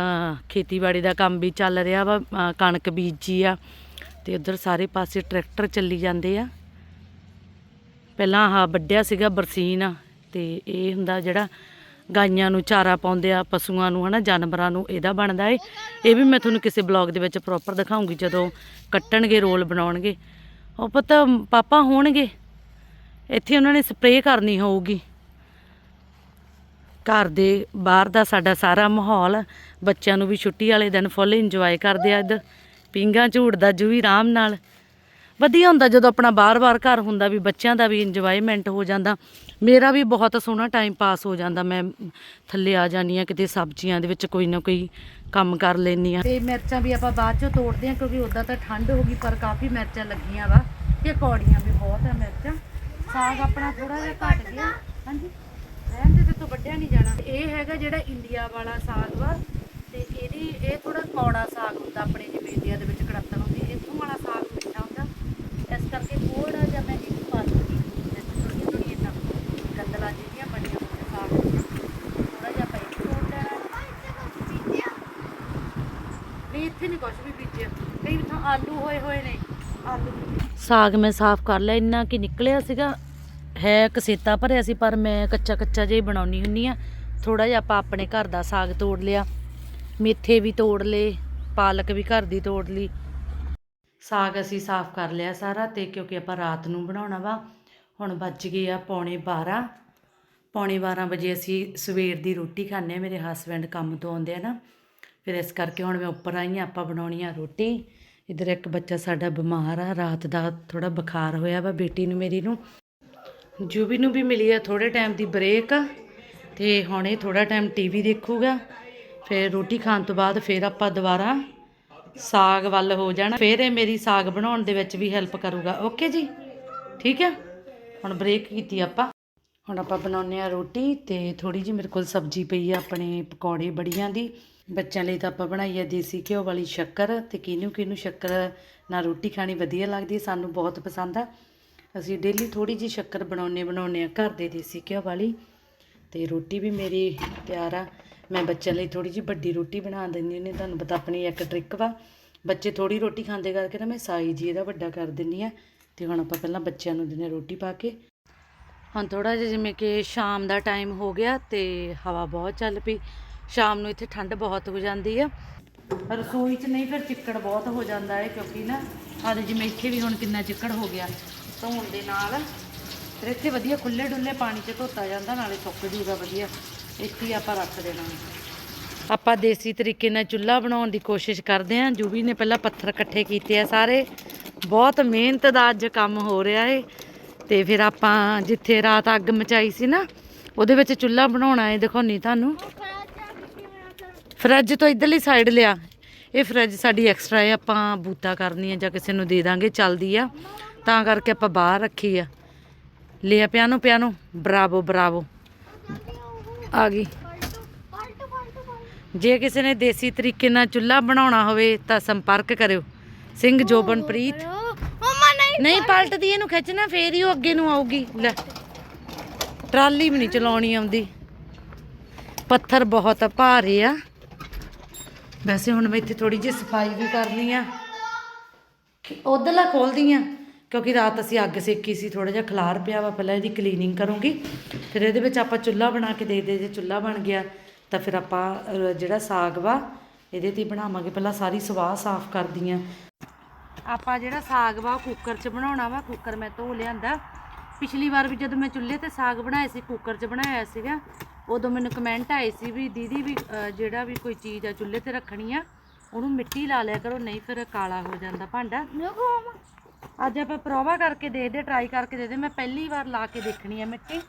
ਖੇਤੀਬਾੜੀ ਦਾ ਕੰਮ ਵੀ ਚੱਲ ਰਿਹਾ ਵਾ ਕਣਕ ਬੀਜੀ ਆ। ਤੇ ਉਧਰ ਸਾਰੇ ਪਾਸੇ ਟਰੈਕਟਰ ਚੱਲੀ ਜਾਂਦੇ ਆ। ਪਹਿਲਾਂ ਆਹ ਵੱਡਿਆ ਸੀਗਾ ਬਰਸੀਨ ਤੇ ਇਹ ਹੁੰਦਾ ਜਿਹੜਾ ਗਾਈਆਂ ਨੂੰ ਚਾਰਾ ਪਾਉਂਦੇ ਆ, ਪਸ਼ੂਆਂ ਨੂੰ ਹਨਾ, ਜਾਨਵਰਾਂ ਨੂੰ, ਇਹਦਾ ਬਣਦਾ ਏ। ਇਹ ਵੀ ਮੈਂ ਤੁਹਾਨੂੰ ਕਿਸੇ ਬਲੌਗ ਦੇ ਵਿੱਚ ਪ੍ਰੋਪਰ ਦਿਖਾਉਂਗੀ ਜਦੋਂ ਕੱਟਣਗੇ, ਰੋਲ ਬਣਾਉਣਗੇ। ਉਹ ਪਤਾ, ਪਾਪਾ ਹੋਣਗੇ। ਇੱਥੇ ਉਹਨਾਂ ਨੇ ਸਪਰੇਅ ਕਰਨੀ ਹੋਊਗੀ। ਘਰ ਦੇ ਬਾਹਰ ਦਾ ਸਾਡਾ ਸਾਰਾ ਮਾਹੌਲ, ਬੱਚਿਆਂ ਨੂੰ ਵੀ ਛੁੱਟੀ ਵਾਲੇ ਦਿਨ ਫੁੱਲ ਇੰਜੋਏ ਕਰਦੇ ਆ। ਇੱਧਰ ਪਿੰਗਾ ਝੂੜਦਾ ਜੂ ਵੀ ਆਰਾਮ ਨਾਲ। ਵਧੀਆ ਹੁੰਦਾ ਜਦੋਂ ਆਪਣਾ ਬਾਰ-ਬਾਰ ਘਰ ਹੁੰਦਾ ਵੀ ਬੱਚਿਆਂ ਦਾ ਵੀ ਇੰਜੋਇਮੈਂਟ ਹੋ ਜਾਂਦਾ। ਮੇਰਾ ਵੀ ਬਹੁਤ ਸੋਹਣਾ ਟਾਈਮ ਪਾਸ ਹੋ ਜਾਂਦਾ, ਮੈਂ ਥੱਲੇ ਆ ਜਾਨੀ ਆ ਕਿਤੇ ਸਬਜ਼ੀਆਂ ਦੇ ਵਿੱਚ ਕੋਈ ਨਾ ਕੋਈ ਕੰਮ ਕਰ ਲੈਨੀ ਆ ਤੇ ਮਿਰਚਾਂ ਵੀ ਆਪਾਂ ਬਾਅਦ ਚੋਂ ਤੋੜਦੇ ਆ ਕਿਉਂਕਿ ਉਦਾਂ ਤਾਂ ਠੰਡ ਹੋ ਗਈ, ਪਰ ਕਾਫੀ ਮਿਰਚਾਂ ਲੱਗੀਆਂ ਵਾ। ਤੇ ਕੌੜੀਆਂ ਵੀ ਬਹੁਤ ਆ ਮਿਰਚਾਂ। ਸਾਗ ਆਪਣਾ ਥੋੜਾ ਜਿਹਾ ਘਟ ਗਿਆ। ਹਾਂਜੀ? ਰਹਿਣ ਦੇ ਤੋਂ ਵੱਢਿਆ ਨਹੀਂ ਜਾਣਾ। ਇਹ ਹੈਗਾ ਜਿਹੜਾ ਇੰਡੀਆ ਵਾਲਾ ਸਾਗ ਵਾ, ਤੇ ਇਹਦੀ, ਇਹ ਥੋੜਾ ਕੌੜਾ ਸਾਗ ਹੁੰਦਾ, ਆਪਣੇ ਜਿਵੇਂ ਇੰਡੀਆ ਦੇ ਵਿੱਚ ਕੜਤਨ ਹੁੰਦੀ, ਇੱਥੋਂ ਵਾਲਾ ਸਾਗ ਮਿੱਠਾ ਹੁੰਦਾ। ਇਸ ਕਰਕੇ ਥੋੜਾ ਜਿਹਾ ਮੈਂ ਇਹਨੂੰ ਪਾ ਦੂੰਗੀ ਥੋੜੀਆਂ ਥੋੜੀਆਂ ਤਾਂ ਗੰਦਲਾਂ ਜਿਹੜੀਆਂ ਬਣੀਆਂ ਹੋਈਆਂ ਸਾਗ ਥੋੜਾ ਜਿਹਾ ਪਾਈ ਤੋੜ ਲੈਣਾ ਨਹੀਂ ਇੱਥੇ ਨਹੀਂ ਕੁਝ ਵੀ ਬੀਜਿਆ। ਕਈ ਥਾਂ ਆਲੂ ਹੋਏ ਹੋਏ ਨੇ। ਆਲੂ। ਸਾਗ ਮੈਂ ਸਾਫ਼ ਕਰ ਲਿਆ, ਇੰਨਾ ਕਿ ਨਿਕਲਿਆ ਸੀਗਾ। ਹੈ ਕਸੇਤਾ ਭਰਿਆ ਸੀ, ਪਰ ਮੈਂ ਕੱਚਾ ਕੱਚਾ ਜਿਹਾ ਬਣਾਉਣੀ ਹੁੰਨੀ ਆ ਥੋੜਾ ਜਿਹਾ ਆਪਾਂ ਆਪਣੇ ਘਰ ਦਾ ਸਾਗ ਤੋੜ ਲਿਆ। ਮੇਥੇ ਵੀ ਤੋੜ ਲਏ, ਪਾਲਕ ਵੀ ਘਰ ਦੀ ਤੋੜ ਲਈ। ਸਾਗ ਅਸੀਂ ਸਾਫ਼ ਕਰ ਲਿਆ ਸਾਰਾ ਤੇ ਕਿਉਂਕਿ ਆਪਾਂ ਰਾਤ ਨੂੰ ਬਣਾਉਣਾ ਵਾ, ਹੁਣ ਵੱਜ ਗਏ ਆ ਪੌਣੇ 12 ਪੌਣੇ 12 ਵਜੇ ਅਸੀਂ ਸਵੇਰ ਦੀ ਰੋਟੀ ਖਾਂਦੇ ਆ ਮੇਰੇ ਹਸਬੰਡ ਕੰਮ ਤੋਂ ਆਉਂਦੇ ਆ ਨਾ। ਫਿਰ ਇਸ ਕਰਕੇ ਹੁਣ ਮੈਂ ਉੱਪਰ ਆਈ ਹਾਂ, ਆਪਾਂ ਬਣਾਉਣੀ ਆ ਰੋਟੀ। ਇਧਰ ਇੱਕ ਬੱਚਾ ਸਾਡਾ ਬਿਮਾਰ ਆ, ਰਾਤ ਦਾ ਥੋੜਾ ਬੁਖਾਰ ਹੋਇਆ ਵਾ ਬੇਟੀ ਨੂੰ, ਮੇਰੀ ਨੂੰ। ਜੂਬੀ ਨੂੰ ਵੀ ਮਿਲੀ ਆ ਥੋੜੇ ਟਾਈਮ ਦੀ ਬ੍ਰੇਕ ਤੇ ਹੁਣ ਇਹ ਥੋੜਾ ਟਾਈਮ ਟੀਵੀ ਦੇਖੂਗਾ। ਫਿਰ ਰੋਟੀ ਖਾਣ ਤੋਂ ਬਾਅਦ ਫਿਰ ਆਪਾਂ ਦੁਬਾਰਾ ਸਾਗ ਵੱਲ ਹੋ ਜਾਣਾ। ਫਿਰ ਇਹ ਮੇਰੀ ਸਾਗ ਬਣਾਉਣ ਦੇ ਵਿੱਚ ਵੀ ਹੈਲਪ ਕਰੂਗਾ। ਓਕੇ ਜੀ? ਠੀਕ ਹੈ ਹੁਣ ਬ੍ਰੇਕ ਕੀਤੀ ਆਪਾਂ। ਹੁਣ ਆਪਾਂ ਬਣਾਉਂਦੇ ਆ ਰੋਟੀ ਤੇ ਥੋੜੀ ਜਿਹੀ ਮੇਰੇ ਕੋਲ ਸਬਜ਼ੀ ਪਈ ਆ, ਆਪਣੇ ਪਕੌੜੇ ਬੜੀਆਂ ਦੀ। ਬੱਚਿਆਂ ਲਈ ਤਾਂ ਆਪਾਂ ਬਣਾਈ ਆ ਦੇਸੀ ਘਿਓ ਵਾਲੀ ਸ਼ੱਕਰ ਅਤੇ ਕਿਹਨੂੰ ਕਿਹਨੂੰ ਸ਼ੱਕਰ ਨਾਲ ਰੋਟੀ ਖਾਣੀ ਵਧੀਆ ਲੱਗਦੀ ਹੈ, ਸਾਨੂੰ ਬਹੁਤ ਪਸੰਦ ਆ। ਅਸੀਂ ਡੇਲੀ ਥੋੜੀ ਜਿਹੀ ਸ਼ੱਕਰ ਬਣਾਉਣੇ ਬਣਾਉਣੇ ਆ ਘਰ ਦੇ ਦੇਸੀ ਘਿਓ ਵਾਲੀ ਤੇ ਰੋਟੀ ਵੀ ਮੇਰੀ ਤਿਆਰ ਆ। ਮੈਂ ਬੱਚਿਆਂ ਲਈ ਥੋੜੀ ਜਿਹੀ ਵੱਡੀ ਰੋਟੀ ਬਣਾ ਦਿੰਦੀ ਹੁੰਦੀ ਤੁਹਾਨੂੰ ਪਤਾ ਆਪਣੀ ਇੱਕ ਟ੍ਰਿਕ ਵਾ। ਬੱਚੇ ਥੋੜੀ ਰੋਟੀ ਖਾਂਦੇ ਕਰਕੇ ਨਾ ਮੈਂ ਸਾਈਜ਼ ਹੀ ਇਹਦਾ ਵੱਡਾ ਕਰ ਦਿੰਦੀ ਆ ਤੇ ਹੁਣ ਆਪਾਂ ਪਹਿਲਾਂ ਬੱਚਿਆਂ ਨੂੰ ਦਿੰਦੇ ਹਾਂ ਰੋਟੀ ਪਾ ਕੇ। ਹੁਣ ਥੋੜਾ ਜਿਹਾ ਜਿਵੇਂ ਕਿ ਸ਼ਾਮ ਦਾ ਟਾਈਮ ਹੋ ਗਿਆ ਤੇ ਹਵਾ ਬਹੁਤ ਚੱਲ ਪਈ। ਸ਼ਾਮ ਨੂੰ ਇੱਥੇ ਠੰਡ ਬਹੁਤ ਹੋ ਜਾਂਦੀ ਆ। ਰਸੋਈ 'ਚ ਨਹੀਂ ਫਿਰ ਚਿੱਕੜ ਬਹੁਤ ਹੋ ਜਾਂਦਾ ਹੈ ਕਿਉਂਕਿ ਨਾ ਅੱਜ ਜਿਵੇਂ ਇੱਥੇ ਵੀ ਹੁਣ ਕਿੰਨਾ ਚਿੱਕੜ ਹੋ ਗਿਆ। ਧੋਣ ਦੇ ਨਾਲ ਫਿਰ ਇੱਥੇ ਵਧੀਆ ਖੁੱਲੇ ਡੁੱਲੇ ਪਾਣੀ 'ਚ ਧੋਤਾ ਜਾਂਦਾ, ਨਾਲੇ ਸੁੱਕ ਜੂਗਾ ਵਧੀਆ। ਇੱਥੇ ਹੀ ਆਪਾਂ ਰੱਖ ਦੇਣਾ। ਆਪਾਂ ਦੇਸੀ ਤਰੀਕੇ ਨਾਲ ਚੁੱਲ੍ਹਾ ਬਣਾਉਣ ਦੀ ਕੋਸ਼ਿਸ਼ ਕਰਦੇ ਆਂ ਜੂਬੀ ਨੇ ਪਹਿਲਾਂ ਪੱਥਰ ਇਕੱਠੇ ਕੀਤੇ ਆ ਸਾਰੇ। ਬਹੁਤ ਮਿਹਨਤ ਦਾ ਅੱਜ ਕੰਮ ਹੋ ਰਿਹਾ ਏ। ਤੇ ਫਿਰ ਆਪਾਂ ਜਿੱਥੇ ਰਾਤ ਅੱਗ ਮਚਾਈ ਸੀ ਨਾ, ਉਹਦੇ ਵਿੱਚ ਚੁੱਲ੍ਹਾ ਬਣਾਉਣਾ ਏ, ਦਿਖਾਉਣੀ ਤੁਹਾਨੂੰ। ਫਰਿੱਜ ਤੋਂ ਇਧਰਲੀ ਸਾਈਡ ਲਿਆ। ਇਹ ਫਰਿੱਜ ਸਾਡੀ ਐਕਸਟਰਾ ਹੈ, ਆਪਾਂ ਬੂਤਾ ਕਰਨੀ ਹੈ ਜਾਂ ਕਿਸੇ ਨੂੰ ਦੇ ਦਾਂਗੇ, ਚੱਲਦੀ ਆ। ਤਾਂ ਕਰਕੇ ਆਪਾਂ ਬਾਹਰ ਰੱਖੀ ਆ। ਲਿਆ ਪਿਆਨੋ ਪਿਆਨੋ। Bravo Bravo. ਆ ਗਈ। ਜੇ ਕਿਸੇ ਨੇ ਦੇਸੀ ਤਰੀਕੇ ਨਾਲ ਚੁੱਲ੍ਹਾ ਬਣਾਉਣਾ ਹੋਵੇ, ਤਾਂ ਸੰਪਰਕ ਕਰਿਓ। ਸਿੰਘ ਜੋਬਨਪ੍ਰੀਤ। ਨਹੀਂ ਨਹੀਂ, ਪਲਟਦੀ ਇਹਨੂੰ, ਖਿੱਚਣਾ, ਫੇਰ ਹੀ ਉਹ ਅੱਗੇ ਨੂੰ ਆਊਗੀ। ਲੈ। ਟਰਾਲੀ ਵੀ ਨਹੀਂ ਚਲਾਉਣੀ ਆਉਂਦੀ। ਪੱਥਰ ਬਹੁਤ ਭਾਰੇ ਆ। ਵੈਸੇ ਹੁਣ ਮੈਂ ਇੱਥੇ ਥੋੜੀ ਜਿਹੀ ਸਫ਼ਾਈ ਵੀ ਕਰਨੀ ਆ। ਉਧਰਲਾ ਖੋਲਦੀ ਆ, ਕਿਉਂਕਿ ਰਾਤ ਅਸੀਂ ਅੱਗ ਸੇਕੀ ਸੀ ਥੋੜਾ ਜਿਹਾ ਖਲਾਰ ਪਿਆ ਵਾ, ਪਹਿਲਾਂ ਇਹਦੀ ਕਲੀਨਿੰਗ ਕਰੂੰਗੀ। ਫਿਰ ਇਹਦੇ ਵਿੱਚ ਆਪਾਂ ਚੁੱਲ੍ਹਾ ਬਣਾ ਕੇ ਦੇ ਦੇ, ਜੇ ਚੁੱਲ੍ਹਾ ਬਣ ਗਿਆ, ਤਾਂ ਫਿਰ ਆਪਾਂ ਜਿਹੜਾ ਸਾਗ ਵਾ, ਇਹਦੇ ਤੇ ਬਣਾਵਾਂਗੇ। ਪਹਿਲਾਂ ਸਾਰੀ ਸਵਾਹ ਸਾਫ਼ ਕਰਦੀ ਆ। ਆਪਾਂ ਜਿਹੜਾ ਸਾਗ ਵਾ, ਉਹ ਕੁੱਕਰ 'ਚ ਬਣਾਉਣਾ ਵਾ। ਕੁੱਕਰ ਮੈਂ ਧੋ ਲਿਆਂਦਾ। ਪਿਛਲੀ ਵਾਰ ਵੀ ਜਦੋਂ ਮੈਂ ਚੁੱਲ੍ਹੇ ਤੇ ਸਾਗ ਬਣਾਇਆ ਸੀ ਕੁੱਕਰ 'ਚ ਬਣਾਇਆ ਸੀਗਾ ਉਦੋਂ ਮੈਨੂੰ ਕਮੈਂਟ ਆਏ ਸੀ ਵੀ ਦੀਦੀ ਵੀ ਜਿਹੜਾ ਵੀ ਕੋਈ ਚੀਜ਼ ਆ ਚੁੱਲ੍ਹੇ ਤੇ ਰੱਖਣੀ ਆ ਉਹਨੂੰ ਮਿੱਟੀ ਲਾ ਲਿਆ ਕਰੋ ਨਹੀਂ ਫਿਰ ਕਾਲਾ ਹੋ ਜਾਂਦਾ ਭਾਂਡਾ। ਅੱਜ ਆਪਾਂ ਪ੍ਰੋਵਾ ਕਰਕੇ ਦੇਖਦੇ ਟਰਾਈ ਕਰਕੇ ਦੇਖਦੇ ਮੈਂ ਪਹਿਲੀ ਵਾਰ ਲਾ ਕੇ ਦੇਖਣੀ ਆ ਮਿੱਟੀ।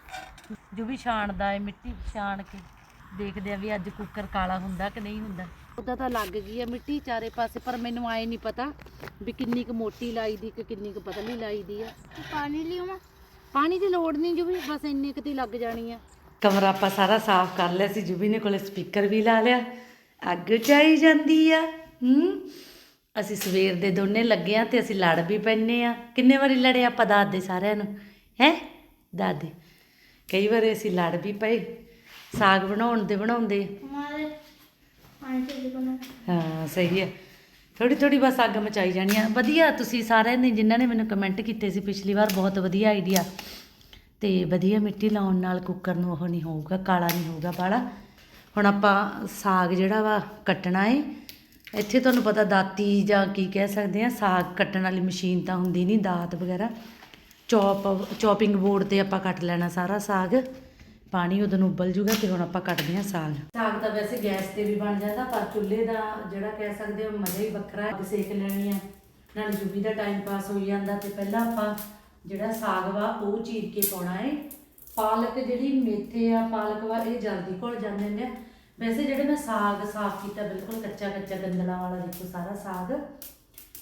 ਜੋ ਵੀ ਛਾਣਦਾ ਹੈ ਮਿੱਟੀ ਛਾਣ ਕੇ ਦੇਖਦੇ ਆ ਵੀ ਅੱਜ ਕੁੱਕਰ ਕਾਲਾ ਹੁੰਦਾ ਕਿ ਨਹੀਂ ਹੁੰਦਾ। ਉਹਦਾ ਤਾਂ ਲੱਗ ਗਈ ਆ ਮਿੱਟੀ ਚਾਰੇ ਪਾਸੇ ਪਰ ਮੈਨੂੰ ਆਏ ਨਹੀਂ ਪਤਾ ਵੀ ਕਿੰਨੀ ਕੁ ਮੋਟੀ ਲਾਈ ਦੀ ਕਿ ਕਿੰਨੀ ਕੁ ਪਤਲੀ ਲਾਈ ਦੀ ਆ। ਪਾਣੀ ਲਿਓ ਪਾਣੀ ਦੀ ਲੋੜ ਨਹੀਂ ਜੋ ਵੀ ਬਸ ਇੰਨੇ ਕੁ ਤੇ ਲੱਗ ਜਾਣੀ ਆ। ਕਮਰਾ ਆਪਾਂ ਸਾਰਾ ਸਾਫ਼ ਕਰ ਲਿਆ ਸੀ ਜੁਬੀ ਨੇ ਕੋਲੇ ਸਪੀਕਰ ਵੀ ਲਾ ਲਿਆ ਅੱਗ ਚਾਈ ਜਾਂਦੀ ਆ ਹੂੰ ਅਸੀਂ ਸਵੇਰ ਦੇ ਦੋਨੇ ਲੱਗੇ ਆ ਤੇ ਅਸੀਂ ਲੜ ਵੀ ਪੈਨੇ ਆ ਕਿੰਨੇ ਵਾਰੀ ਲੜੇ ਆਪਾਂ ਦਾਦੇ ਸਾਰਿਆਂ ਨੂੰ ਹੈ ਦਾਦੇ ਕਈ ਵਾਰੀ ਅਸੀਂ ਲੜ ਵੀ ਪਏ ਸਾਗ ਬਣਾਉਣ ਦੇ ਬਣਾਉਂਦੇ हमारे आंटी जी को ना ਹਾਂ ਸਹੀ ਹੈ ਥੋੜੀ ਥੋੜੀ ਬਸ ਅੱਗ ਮਚਾਈ ਜਾਣੀ ਆ ਵਧੀਆ ਤੁਸੀਂ ਸਾਰਿਆਂ ਨੇ ਜਿਨ੍ਹਾਂ ਨੇ ਮੈਨੂੰ ਕਮੈਂਟ ਕੀਤੇ ਸੀ ਪਿਛਲੀ ਵਾਰ ਬਹੁਤ ਵਧੀਆ ਆਈਡੀਆ ਅਤੇ ਵਧੀਆ ਮਿੱਟੀ ਲਾਉਣ ਨਾਲ ਕੁੱਕਰ ਨੂੰ ਉਹ ਨਹੀਂ ਹੋਊਗਾ, ਕਾਲਾ ਨਹੀਂ ਹੋਊਗਾ ਬਾਲਾ ਹੁਣ ਆਪਾਂ ਸਾਗ ਜਿਹੜਾ ਵਾ ਕੱਟਣਾ ਏ, ਇੱਥੇ ਤੁਹਾਨੂੰ ਪਤਾ ਦਾਤੀ ਜਾਂ ਕੀ ਕਹਿ ਸਕਦੇ ਆ, ਸਾਗ ਕੱਟਣ ਵਾਲੀ ਮਸ਼ੀਨ ਤਾਂ ਹੁੰਦੀ ਨਹੀਂ, ਦਾਤ ਵਗੈਰਾ। ਚੌਪ, ਚੌਪਿੰਗ ਬੋਰਡ ਤੇ ਆਪਾਂ ਕੱਟ ਲੈਣਾ ਸਾਰਾ ਸਾਗ, ਪਾਣੀ ਉਦੋਂ ਨੂੰ ਉਬਲ ਜੂਗਾ ਤੇ ਹੁਣ ਆਪਾਂ ਕੱਟਦੇ ਹਾਂ ਸਾਗ। ਸਾਗ ਤਾਂ ਵੈਸੇ ਗੈਸ ਤੇ ਵੀ ਬਣ ਜਾਂਦਾ, ਪਰ ਚੁੱਲ੍ਹੇ ਦਾ ਜਿਹੜਾ ਕਹਿ ਸਕਦੇ ਹੋ ਮਜ਼ਾ ਹੀ ਵੱਖਰਾ ਹੈ। ਸੇਕ ਲੈਣੀ ਹੈ, ਨਾਲ ਜੁਬੀ ਦਾ ਟਾਈਮ ਪਾਸ ਹੋਈ ਜਾਂਦਾ ਤੇ ਪਹਿਲਾਂ ਆਪਾਂ ਜਿਹੜਾ ਸਾਗ ਵਾ ਉਹ ਚੀਰ ਕੇ ਪਾਉਣਾ ਹੈ ਪਾਲਕ ਜਿਹੜੀ ਮੇਥੇ ਆ ਪਾਲਕ ਵਾ ਇਹ ਜਲਦੀ ਘੁਲ ਜਾਂਦੇ ਨੇ। ਵੈਸੇ ਜਿਹੜੇ ਮੈਂ ਸਾਗ ਸਾਫ਼ ਕੀਤਾ ਬਿਲਕੁਲ ਕੱਚਾ ਕੱਚਾ ਗੰਦਲਾਂ ਵਾਲਾ ਦੇਖੋ ਸਾਰਾ ਸਾਗ।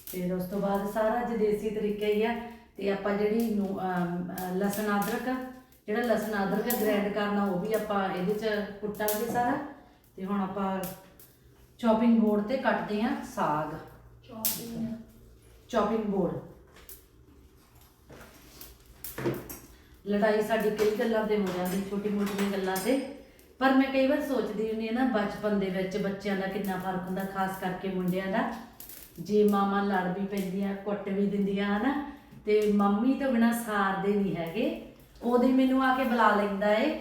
ਫਿਰ ਉਸ ਤੋਂ ਬਾਅਦ ਸਾਰਾ ਜੇ ਦੇਸੀ ਤਰੀਕਾ ਹੀ ਆ। ਤੇ ਆਪਾਂ ਜਿਹੜੀ ਲਸਣ ਅਦਰਕ ਜਿਹੜਾ ਲਸਣ ਅਦਰਕ ਗ੍ਰਾਈਂਡ ਕਰਨਾ ਉਹ ਵੀ ਆਪਾਂ ਇਹਦੇ ਚ ਕੁੱਟਾਂਗੇ ਸਾਰਾ। ਤੇ ਹੁਣ ਆਪਾਂ ਚੌਪਿੰਗ ਬੋਰਡ ਤੇ ਕੱਟਦੇ ਆ ਸਾਗ। ਚੌਪਿੰਗ ਬੋਰਡ ਲੜਾਈ ਸਾਡੀ ਕਈ ਗੱਲਾਂ ਤੇ ਹੋ ਜਾਂਦੀ ਛੋਟੀ ਮੋਟੀਆਂ ਗੱਲਾਂ ਤੇ। ਪਰ ਮੈਂ ਕਈ ਵਾਰ ਸੋਚਦੀ ਹੁੰਦੀ ਹਾਂ ਨਾ ਬਚਪਨ ਦੇ ਵਿੱਚ ਬੱਚਿਆਂ ਦਾ ਕਿੰਨਾ ਫ਼ਰਕ ਹੁੰਦਾ ਖਾਸ ਕਰਕੇ ਮੁੰਡਿਆਂ ਦਾ। ਜੇ ਮਾਮਾ ਲੜ ਵੀ ਪੈਂਦੀਆਂ ਕੁੱਟ ਵੀ ਦਿੰਦੀਆਂ ਹਨਾ। ਤੇ ਮੰਮੀ ਤੋਂ ਬਿਨਾ ਸਾਰਦੇ ਨਹੀਂ ਹੈਗੇ। ਉਹਦੇ ਮੈਨੂੰ ਆ ਕੇ ਬੁਲਾ ਲੈਂਦਾ ਏ।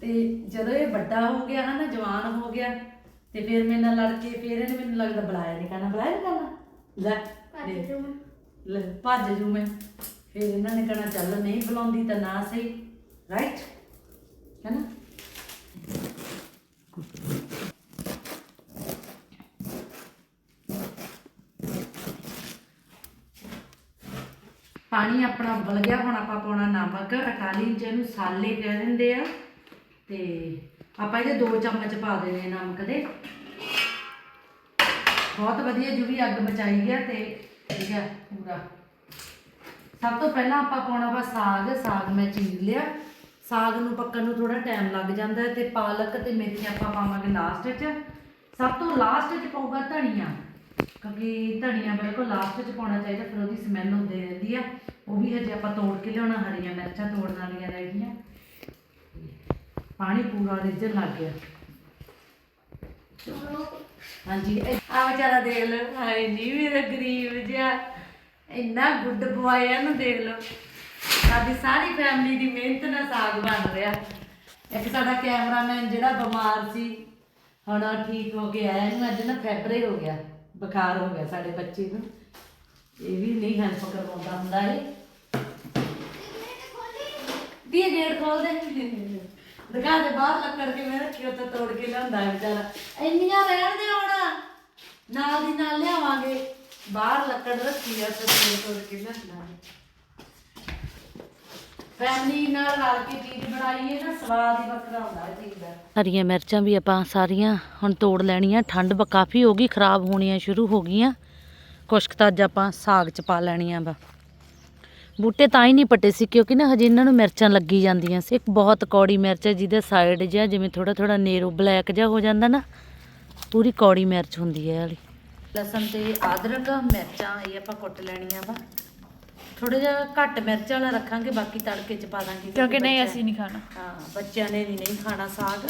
ਤੇ ਜਦੋਂ ਇਹ ਵੱਡਾ ਹੋ ਗਿਆ ਹਨਾ ਜਵਾਨ ਹੋ ਗਿਆ ਤੇ ਫਿਰ ਮੇਰੇ ਨਾਲ ਲੜ ਕੇ ਫਿਰ ਇਹਨੇ ਮੈਨੂੰ ਲੱਗਦਾ ਬੁਲਾਇਆ ਨਹੀਂ ਕਰਨਾ ਬੁਲਾਇਆ ਨਹੀਂ ਕਰਨਾ ਲੈ ਭੱਜ ਜੂ ਮੈਂ। ਲੈ ਭੱਜ ਜੂ ਮੈਂ। ਫਿਰ ਇਹਨਾਂ ਨੇ ਕਹਣਾ ਚੱਲ ਨਹੀਂ ਬੁਲਾਉਂਦੀ ਤਾਂ ਨਾ ਸਹੀ ਰਾਈਟ ਹੈਨਾ ਪਾਣੀ ਆਪਣਾ ਉਬਲ ਗਿਆ, ਹੁਣ ਆਪਾਂ ਪਾਉਣਾ ਨਮਕ ਇਟਾਲੀਅਨ ਚ ਇਹਨੂੰ ਸਾਲੇ ਕਹਿ ਦਿੰਦੇ ਆ। ਤੇ ਆਪਾਂ ਇਹਦੇ 2 ਚਮਚ ਪਾ ਦੇਣੇ ਨਮਕ ਦੇ। ਬਹੁਤ ਵਧੀਆ ਜੋ ਅੱਗ ਬਚਾਈ ਗਿਆ ਤੇ ਠੀਕ ਹੈ ਪੂਰਾ। ਸਭ ਤੋਂ ਪਹਿਲਾਂ ਆਪਾਂ ਪਾਉਣਾ ਵਾ ਸਾਗ ਸਾਗ ਮੈਂ ਚੀਰ ਲਿਆ। ਸਾਗ ਨੂੰ ਪੱਕਣ ਨੂੰ ਥੋੜਾ ਟਾਈਮ ਲੱਗ ਜਾਂਦਾ ਹੈ ਤੇ ਪਾਲਕ ਤੇ ਮੇਥੀ ਆਪਾਂ ਪਾਵਾਂਗੇ ਲਾਸਟ 'ਚ ਸਭ ਤੋਂ ਲਾਸਟ 'ਚ ਪਊਗਾ ਧਨੀਆ ਕਿਉਂਕਿ ਧਨੀਆ ਬਿਲਕੁਲ ਲਾਸਟ 'ਚ ਪਾਉਣਾ ਚਾਹੀਦਾ ਫਿਰ ਉਹਦੀ ਸਮੈਲ ਹੁੰਦੀ ਰਹਿੰਦੀ ਆ। ਉਹ ਵੀ ਹਜੇ ਆਪਾਂ ਤੋੜ ਕੇ ਲਿਆਉਣਾ ਹਰੀਆਂ ਮਿਰਚਾਂ ਤੋੜਨ ਵਾਲੀਆਂ ਰਹਿ ਗਈਆਂ। ਪਾਣੀ ਪੂਰਾ ਰਿੱਝਣ ਲੱਗ ਗਿਆ। ਹਾਂਜੀ ਆ ਵਿਚਾਰਾ ਦੇਖ ਲਓ ਹਾਏ ਨਹੀਂ ਮੇਰਾ ਗਰੀਬ ਜਿਹਾ। ਇੰਨਾ ਗੁੱਡ ਬੁਆਏ ਆ ਨੂੰ ਦੇਖ ਲਓ। ਸਾਡੀ ਸਾਰੀ ਫੈਮਿਲੀ ਦੀ ਮਿਹਨਤ ਨਾਲ ਸਾਗ ਬਣ ਰਿਹਾ। ਇੱਕ ਸਾਡਾ ਕੈਮਰਾਮੈਨ ਜਿਹੜਾ ਬਿਮਾਰ ਸੀ, ਹੁਣ ਉਹ ਠੀਕ ਹੋ ਕੇ ਆਇਆ ਇਹਨੂੰ ਅੱਜ ਨਾ ਫੈਬਰੇ ਹੋ ਗਿਆ, ਬੁਖਾਰ ਹੋ ਗਿਆ ਸਾਡੇ ਬੱਚੇ ਨੂੰ। ਇਹ ਵੀ ਨਹੀਂ ਹੈਲਪ ਕਰਵਾਉਂਦਾ ਹੁੰਦਾ ਏ ਦੀ ਗੇਟ ਖੋਲ ਦੇ ਦਿਖਾ ਦੇ, ਬਾਹਰ ਲੱਕੜ ਕੇ ਮੈਂ ਰੱਖੀ ਉੱਤੇ ਤੋੜ ਕੇ ਲਿਆਉਂਦਾ ਵਿਚਾਰਾ। ਇੰਨੀਆਂ ਰਹਿਣ ਦੇ ਹੁਣ। ਨਾਲ ਦੀ ਨਾਲ ਲਿਆਵਾਂਗੇ। ਬਾਹਰ ਲੱਕੜ ਰੱਖੀ ਆ ਤੇ ਤੋੜ ਕੇ ਲਿਆਉਂਦਾ ਫੈਮਿਲੀ ਨਾਲ ਰਲ ਕੇ ਚੀਜ਼ ਬਣਾਈਏ ਨਾ, ਸਵਾਦ ਹੀ ਵੱਖਰਾ ਹੁੰਦਾ ਹੈ ਚੀਜ਼ ਦਾ। ਹਰੀਆਂ ਮਿਰਚਾਂ ਵੀ ਆਪਾਂ ਸਾਰੀਆਂ ਹੁਣ ਤੋੜ ਲੈਣੀਆਂ, ਠੰਡ ਬ ਕਾਫੀ ਹੋ ਗਈ, ਖਰਾਬ ਹੋਣੀਆਂ ਸ਼ੁਰੂ ਹੋ ਗਈਆਂ। ਕੁਛ ਕੁ ਤਾਂ ਅੱਜ ਆਪਾਂ ਸਾਗ ਚ ਪਾ ਲੈਣੀਆਂ ਵਾ। ਬੂਟੇ ਤਾਂ ਹੀ ਨਹੀਂ ਪੱਟੇ ਸੀ, ਕਿਉਂਕਿ ਨਾ ਹਜੇ ਇਹਨਾਂ ਨੂੰ ਮਿਰਚਾਂ ਲੱਗੀ ਜਾਂਦੀਆਂ ਸੀ। ਇੱਕ ਬਹੁਤ ਕੌੜੀ ਮਿਰਚ ਹੈ, ਜਿਹਦੇ ਸਾਈਡ ਜਿਹਾ ਜਿਵੇਂ ਥੋੜਾ ਥੋੜਾ ਨੇਰੋ ਬਲੈਕ ਜਿਹਾ ਹੋ ਜਾਂਦਾ ਨਾ, ਪੂਰੀ ਕੌੜੀ ਮਿਰਚ ਹੁੰਦੀ ਹੈ ਇਹ ਵਾਲੀ। ਲਸਣ ਤੇ ਆਦਰਕ ਮਿਰਚਾਂ ਇਹ ਆਪਾਂ ਕੁੱਟ ਲੈਣੀਆਂ ਵਾ। ਥੋੜਾ ਜਿਹਾ ਘੱਟ ਮਿਰਚ ਵਾਲਾ ਰੱਖਾਂਗੇ ਬਾਕੀ ਤੜਕੇ ਚ ਪਾ ਦਾਂਗੇ ਕਿਉਂਕਿ ਨਹੀਂ ਅਸੀਂ ਨਹੀਂ ਖਾਣਾ। ਹਾਂ ਬੱਚਿਆਂ ਨੇ ਵੀ ਨਹੀਂ ਖਾਣਾ ਸਾਗ।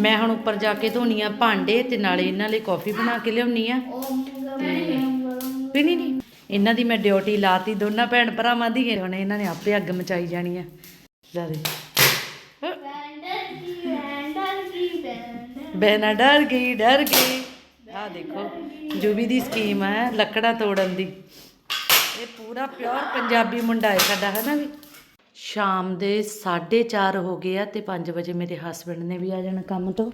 ਮੈਂ ਹੁਣ ਉੱਪਰ ਜਾ ਕੇ ਧੋਣੀਆਂ ਭਾਂਡੇ ਤੇ ਨਾਲੇ ਇਹਨਾਂ ਲਈ ਕਾਫੀ ਬਣਾ ਕੇ ਲਿਆਉਣੀ ਆ। ਨਹੀਂ ਨਹੀਂ। ਇਹਨਾਂ ਦੀ ਮੈਂ ਡਿਊਟੀ ਲਾਤੀ ਦੋਨਾਂ ਭੈਣ ਭਰਾਵਾਂ ਦੀ ਹੁਣ ਇਹਨਾਂ ਨੇ ਆਪੇ ਅੱਗ ਮਚਾਈ ਜਾਣੀ ਆ। ਲੈ ਦੇ ਡਰ ਗਈ ਡਰ ਗਈ। ਆ ਦੇਖੋ, ਜੁਬੀ ਦੀ ਸਕੀਮ ਹੈ ਲੱਕੜਾਂ ਤੋੜਨ ਦੀ। ਇਹ ਪੂਰਾ ਪਿਓਰ ਪੰਜਾਬੀ ਮੁੰਡਾ ਹੈ ਸਾਡਾ ਹੈ ਨਾ ਵੀ? ਸ਼ਾਮ ਦੇ 4:30 ਹੋ ਗਏ ਆ ਤੇ 5 ਵਜੇ ਮੇਰੇ ਹਸਬੰਡ ਨੇ ਵੀ ਆ ਜਾਣਾ ਕੰਮ ਤੋਂ।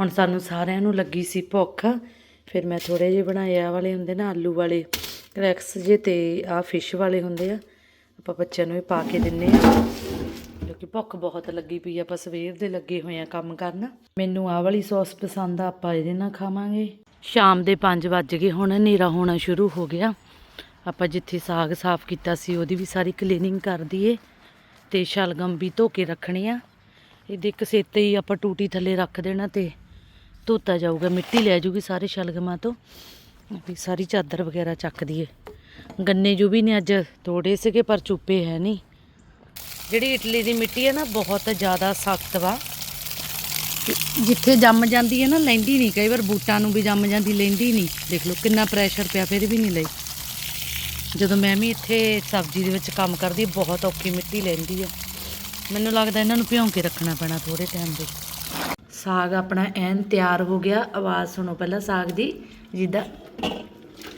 ਹੁਣ ਸਾਨੂੰ ਸਾਰਿਆਂ ਨੂੰ ਲੱਗੀ ਸੀ ਭੁੱਖ। ਫਿਰ ਮੈਂ ਥੋੜੇ ਜਿਹੇ ਬਣਾਏ ਆ ਵਾਲੇ ਹੁੰਦੇ ਨਾ, ਆਲੂ ਵਾਲੇ ਕਰੈਕਸ ਜੇ ਤੇ ਆ ਫਿਸ਼ ਵਾਲੇ ਹੁੰਦੇ ਆ। ਆਪਾਂ ਬੱਚਿਆਂ ਨੂੰ ਵੀ ਪਾ ਕੇ ਦਿੰਨੇ ਆ। ਕਿਉਂਕਿ ਭੁੱਖ ਬਹੁਤ ਲੱਗੀ ਪਈ ਆਪਾਂ ਸਵੇਰ ਦੇ ਲੱਗੇ ਹੋਏ ਆ ਕੰਮ ਕਰਨ। ਮੈਨੂੰ ਆਹ ਵਾਲੀ ਸੌਸ ਪਸੰਦ ਆ, ਆਪਾਂ ਇਹਦੇ ਨਾਲ ਖਾਵਾਂਗੇ। ਸ਼ਾਮ ਦੇ 5 ਵੱਜ ਗਏ, ਹੁਣ ਹਨੇਰਾ ਹੋਣਾ ਸ਼ੁਰੂ ਹੋ ਗਿਆ। ਆਪਾਂ ਜਿੱਥੇ ਸਾਗ ਸਾਫ਼ ਕੀਤਾ ਸੀ, ਉਹਦੀ ਵੀ ਸਾਰੀ ਕਲੀਨਿੰਗ ਕਰ ਦਈਏ ਤੇ ਸ਼ਲਗਮ ਵੀ ਧੋ ਕੇ ਰੱਖਣੀ ਆ। ਇਹਦੇ ਕਸੇਤੇ ਹੀ ਆਪਾਂ ਟੂਟੀ ਥੱਲੇ ਰੱਖ ਦੇਣਾ ਤੇ ਧੋਤਾ ਜਾਊਗਾ, ਮਿੱਟੀ ਲੈ ਜੂਗੀ ਸਾਰੇ ਸ਼ਲਗਮਾਂ ਤੋਂ। ਵੀ ਸਾਰੀ ਚਾਦਰ ਵਗੈਰਾ ਚੱਕ ਦਈਏ। ਗੰਨੇ ਜੋ ਵੀ ਨੇ ਅੱਜ ਤੋੜੇ ਸੀਗੇ ਪਰ ਚੁੱਪੇ ਹੈ ਨਹੀਂ। ਜਿਹੜੀ ਇਟਲੀ ਦੀ ਮਿੱਟੀ ਹੈ ਨਾ, ਬਹੁਤ ਜ਼ਿਆਦਾ ਸਖਤ ਵਾ। ਜਿੱਥੇ ਜੰਮ ਜਾਂਦੀ ਹੈ ਨਾ, ਲੈਂਦੀ ਨਹੀਂ। ਕਈ ਵਾਰ ਬੂਟਾਂ ਨੂੰ ਵੀ ਜੰਮ ਜਾਂਦੀ, ਲੈਂਦੀ ਨਹੀਂ। ਦੇਖ ਲਓ, ਕਿੰਨਾ ਪ੍ਰੈਸ਼ਰ ਪਿਆ, ਫਿਰ ਵੀ ਨਹੀਂ ਲਈ। ਜਦੋਂ ਮੈਂ ਵੀ ਇੱਥੇ ਸਬਜ਼ੀ ਦੇ ਵਿੱਚ ਕੰਮ ਕਰਦੀ, ਬਹੁਤ ਔਖੀ ਮਿੱਟੀ ਲੈਂਦੀ ਆ। ਮੈਨੂੰ ਲੱਗਦਾ ਇਹਨਾਂ ਨੂੰ ਭਿਉਂ ਕੇ ਰੱਖਣਾ ਪੈਣਾ ਥੋੜੇ ਟਾਈਮ ਦੇ। ਸਾਗ ਆਪਣਾ ਐਨ ਤਿਆਰ ਹੋ ਗਿਆ। ਆਵਾਜ਼ ਸੁਣੋ ਪਹਿਲਾਂ ਸਾਗ ਦੀ। ਜਿੱਦਾਂ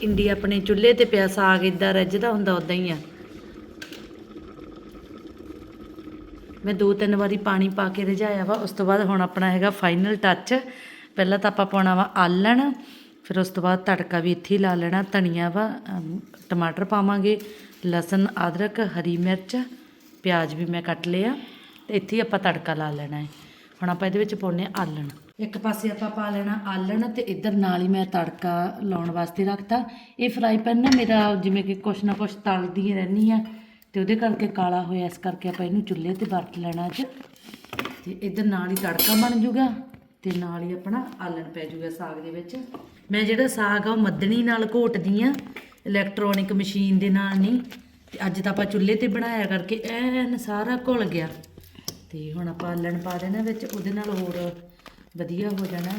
ਇੰਡੀਆ ਆਪਣੇ ਚੁੱਲ੍ਹੇ ਤੇ ਪਿਆ ਸਾਗ ਇਦਾਂ ਰੱਜਦਾ ਹੁੰਦਾ ਉਦਾਂ ਹੀ ਆ। ਮੈਂ ਦੋ ਤਿੰਨ ਵਾਰੀ ਪਾਣੀ ਪਾ ਕੇ ਰਝਾਇਆ ਵਾ, ਉਸ ਤੋਂ ਬਾਅਦ ਹੁਣ ਆਪਣਾ ਹੈਗਾ ਫਾਈਨਲ ਟੱਚ ਪਹਿਲਾਂ ਤਾਂ ਆਪਾਂ ਪਾਉਣਾ ਵਾ ਆਲਣ, ਫਿਰ ਉਸ ਤੋਂ ਬਾਅਦ ਤੜਕਾ ਵੀ ਇੱਥੇ ਹੀ ਲਾ ਲੈਣਾ, ਧਨੀਆ ਵਾ ਟਮਾਟਰ ਪਾਵਾਂਗੇ, ਲਸਣ, ਅਦਰਕ, ਹਰੀ ਮਿਰਚ, ਪਿਆਜ਼ ਵੀ ਮੈਂ ਕੱਟ ਲਿਆ, ਤੇ ਇੱਥੇ ਹੀ ਆਪਾਂ ਤੜਕਾ ਲਾ ਲੈਣਾ ਹੈ। ਹੁਣ ਆਪਾਂ ਇਹਦੇ ਵਿੱਚ ਪਾਉਨੇ ਆ ਆਲਣ। ਇੱਕ ਪਾਸੇ ਆਪਾਂ ਪਾ ਲੈਣਾ ਆਲਣ ਤੇ ਇੱਧਰ ਨਾਲ ਹੀ ਮੈਂ ਤੜਕਾ ਲਾਉਣ ਵਾਸਤੇ ਰੱਖਤਾ। ਇਹ ਫਰਾਈ ਪੈਨ ਨਾ ਮੇਰਾ ਜਿਵੇਂ ਕਿ ਕੁਛ ਨਾ ਕੁਛ ਤਲਦੀ ਰਹਿੰਦੀ ਆ। ਤੇ ਉਹਦੇ ਕਰਕੇ ਕਾਲਾ ਹੋਇਆ, ਇਸ ਕਰਕੇ ਆਪਾਂ ਇਹਨੂੰ ਚੁੱਲ੍ਹੇ ਤੇ ਵਰਤ ਲੈਣਾ ਅੱਜ। ਤੇ ਇੱਧਰ ਨਾਲ ਹੀ ਤੜਕਾ ਬਣ ਜੂਗਾ ਤੇ ਨਾਲ ਹੀ ਆਪਣਾ ਆਲਣ ਪੈ ਜੂਗਾ ਸਾਗ ਦੇ ਵਿੱਚ। ਮੈਂ ਜਿਹੜਾ ਸਾਗ ਆ ਉਹ ਮੱਦਣੀ ਨਾਲ ਘੋਟਦੀ ਆ ਇਲੈਕਟ੍ਰੋਨਿਕ ਮਸ਼ੀਨ ਦੇ ਨਾਲ ਨਹੀਂ। ਤੇ ਅੱਜ ਤਾਂ ਆਪਾਂ ਚੁੱਲ੍ਹੇ ਤੇ ਬਣਾਇਆ ਕਰਕੇ ਐਨ ਸਾਰਾ ਘੁਲ ਗਿਆ। ਤੇ ਹੁਣ ਆਪਾਂ ਆਲਣ ਪਾ ਦੇਣਾ ਵਿੱਚ, ਉਹਦੇ ਨਾਲ ਹੋਰ ਵਧੀਆ ਹੋ ਜਾਣਾ। ਹੈ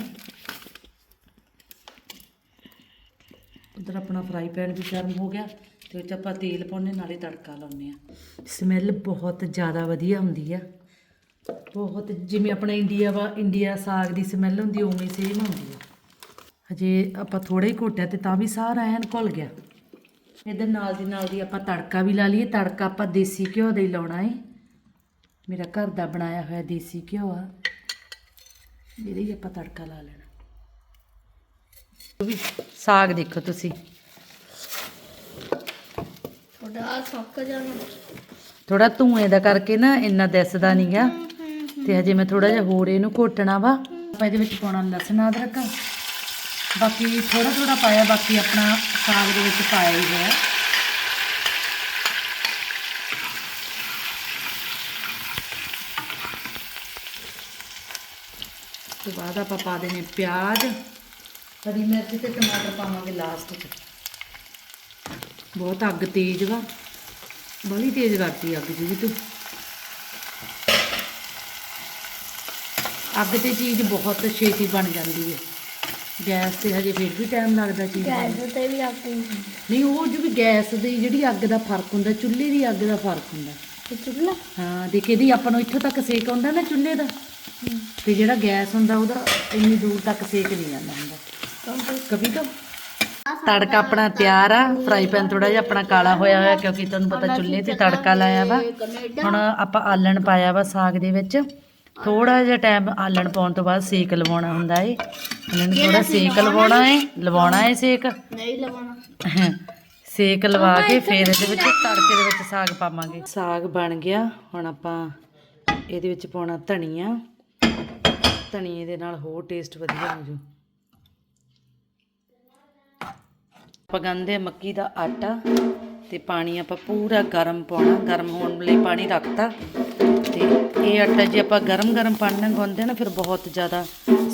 ਉਧਰ ਆਪਣਾ ਫਰਾਈ ਪੈਨ ਵੀ ਗਰਮ ਹੋ ਗਿਆ। ਤੇ ਉਹ 'ਚ ਆਪਾਂ ਤੇਲ ਪਾਉਣੇ ਨਾਲੇ ਤੜਕਾ ਲਾਉਨੇ ਆ ਸਮੈਲ ਬਹੁਤ ਜ਼ਿਆਦਾ ਵਧੀਆ ਹੁੰਦੀ ਆ। ਬਹੁਤ, ਜਿਵੇਂ ਆਪਣਾ ਇੰਡੀਆ ਵਾ, ਇੰਡੀਆ ਸਾਗ ਦੀ ਸਮੈਲ ਹੁੰਦੀ, ਉਵੇਂ ਸੇਮ ਹੁੰਦੀ ਆ। ਹਜੇ ਆਪਾਂ ਥੋੜਾ ਹੀ ਘੋਟਿਆ ਤੇ ਤਾਂ ਵੀ ਸਾਰਾ ਐਨ ਘੁਲ ਗਿਆ। ਇਹਦੇ ਨਾਲ ਦੀ ਨਾਲ ਦੀ ਆਪਾਂ ਤੜਕਾ ਵੀ ਲਾ ਲਈਏ। ਤੜਕਾ ਆਪਾਂ ਦੇਸੀ ਘਿਓ ਦਾ ਹੀ ਲਾਉਣਾ ਏ। ਮੇਰਾ ਘਰ ਦਾ ਬਣਾਇਆ ਹੋਇਆ ਦੇਸੀ ਘਿਓ ਆ। ਇਹਦੇ ਹੀ ਆਪਾਂ ਤੜਕਾ ਲਾ ਲੈਣਾ। ਉਹ ਵੀ ਸਾਗ ਦੇਖੋ ਤੁਸੀਂ। ਥੋੜਾ ਸੌਕ ਜਾਣਾ। ਥੋੜਾ ਧੂਏ ਦਾ ਕਰਕੇ ਨਾ ਇੰਨਾ ਦਿਸਦਾ ਨਹੀਂਗਾ ਤੇ ਹਜੇ ਮੈਂ ਥੋੜਾ ਜਿਹਾ ਹੋਰ ਇਹਨੂੰ ਘੋਟਣਾ ਵਾ। ਆਪਾਂ ਇਹਦੇ ਵਿੱਚ ਪਾਉਣਾ ਲਸਣ ਅਦਰਕ। ਬਾਕੀ ਥੋੜਾ ਥੋੜਾ ਪਾਇਆ, ਬਾਕੀ ਆਪਣਾ ਸਾਗ ਦੇ ਵਿੱਚ ਪਾਇਆ ਹੀ ਹੋਇਆ। ਤੇ ਬਾਅਦ ਆਪਾਂ ਪਾ ਦੇਣੇ ਪਿਆਜ਼। ਹਰੀ ਮਿਰਚ ਤੇ ਟਮਾਟਰ ਪਾਵਾਂਗੇ ਲਾਸਟ 'ਚ। ਬਹੁਤ ਅੱਗ ਤੇਜ਼ ਵਾ। ਬੜੀ ਤੇਜ਼ ਕਰਤੀ ਅੱਗ ਜੀ ਤੂੰ। ਅੱਗ ਤੇ ਚੀਜ਼ ਬਹੁਤ ਛੇਤੀ ਬਣ ਜਾਂਦੀ ਹੈ ਗੈਸ ਤੇ ਹਜੇ ਫਿਰ ਵੀ ਟਾਈਮ ਲੱਗਦਾ ਚੀਜ਼ ਬਣਨ ਗੈਸ ਤੇ ਵੀ ਆਪਣੀ ਨਹੀਂ ਉਹ ਜੋ ਵੀ ਗੈਸ ਦੀ ਜਿਹੜੀ ਅੱਗ ਦਾ ਫ਼ਰਕ ਹੁੰਦਾ ਚੁੱਲ੍ਹੇ ਦੀ ਅੱਗ ਦਾ ਫ਼ਰਕ ਹੁੰਦਾ। ਤੇ ਚੁੱਲ੍ਹਾ? ਹਾਂ ਦੇਖ ਇਹਦੀ ਆਪਾਂ ਨੂੰ ਇੱਥੋਂ ਤੱਕ ਸੇਕ ਆਉਂਦਾ ਨਾ ਚੁੱਲ੍ਹੇ ਦਾ। ਤੇ ਜਿਹੜਾ ਗੈਸ ਹੁੰਦਾ ਉਹਦਾ ਇੰਨੀ ਦੂਰ ਤੱਕ ਸੇਕ ਨਹੀਂ ਜਾਂਦਾ ਹੁੰਦਾ। ਕभी ਤਾਂ ਤੜਕਾ ਆਪਣਾ ਤਿਆਰ ਆ ਫਰਾਈ ਪੈਨ ਥੋੜਾ ਜਿਹਾ ਆਪਣਾ ਕਾਲਾ ਹੋਇਆ ਹੋਇਆ ਕਿਉਂਕਿ ਤੁਹਾਨੂੰ ਪਤਾ ਚੁੱਲ੍ਹੇ ਤੇ ਤੜਕਾ ਲਾਇਆ ਵਾ। ਹੁਣ ਆਪਾਂ ਆਲਣ ਪਾਇਆ ਵਾ ਸਾਗ ਦੇ ਵਿੱਚ। ਥੋੜਾ ਜਿਹਾ ਟਾਈਮ ਆਲਣ ਪਾਉਣ ਤੋਂ ਬਾਅਦ ਸੇਕ ਲਵਾਉਣਾ ਹੁੰਦਾ ਏ। ਇਹਨਾਂ ਨੂੰ ਥੋੜਾ ਸੇਕ ਲਵਾਉਣਾ ਏ ਲਵਾਉਣਾ? ਏ ਸੇਕ। ਨਹੀਂ ਲਵਾਉਣਾ। ਸੇਕ ਲਵਾ ਕੇ ਫਿਰ ਇਹਦੇ ਵਿੱਚ ਤੜਕੇ ਦੇ ਵਿੱਚ ਸਾਗ ਪਾਵਾਂਗੇ। ਸਾਗ ਬਣ ਗਿਆ। ਹੁਣ ਆਪਾਂ ਇਹਦੇ ਵਿੱਚ ਪਾਉਣਾ ਧਨੀਆ। ਧਨੀਏ ਦੇ ਨਾਲ ਹੋਰ ਟੇਸਟ ਵਧੀਆ ਹੋ ਜੂ ਆਪਾਂ ਗੰਦੇ ਮੱਕੀ ਦਾ ਆਟਾ ਤੇ ਪਾਣੀ ਆਪਾਂ ਪੂਰਾ ਗਰਮ ਪਾਉਣਾ, ਗਰਮ ਹੋਣ ਲਈ ਪਾਣੀ ਰੱਖਤਾ। ਤੇ ਇਹ ਆਟਾ ਜੇ ਆਪਾਂ ਗਰਮ ਗਰਮ ਪਾਣੀ ਨਾਲ ਗੁੰਨਦੇ ਨਾ, ਫਿਰ ਬਹੁਤ ਜ਼ਿਆਦਾ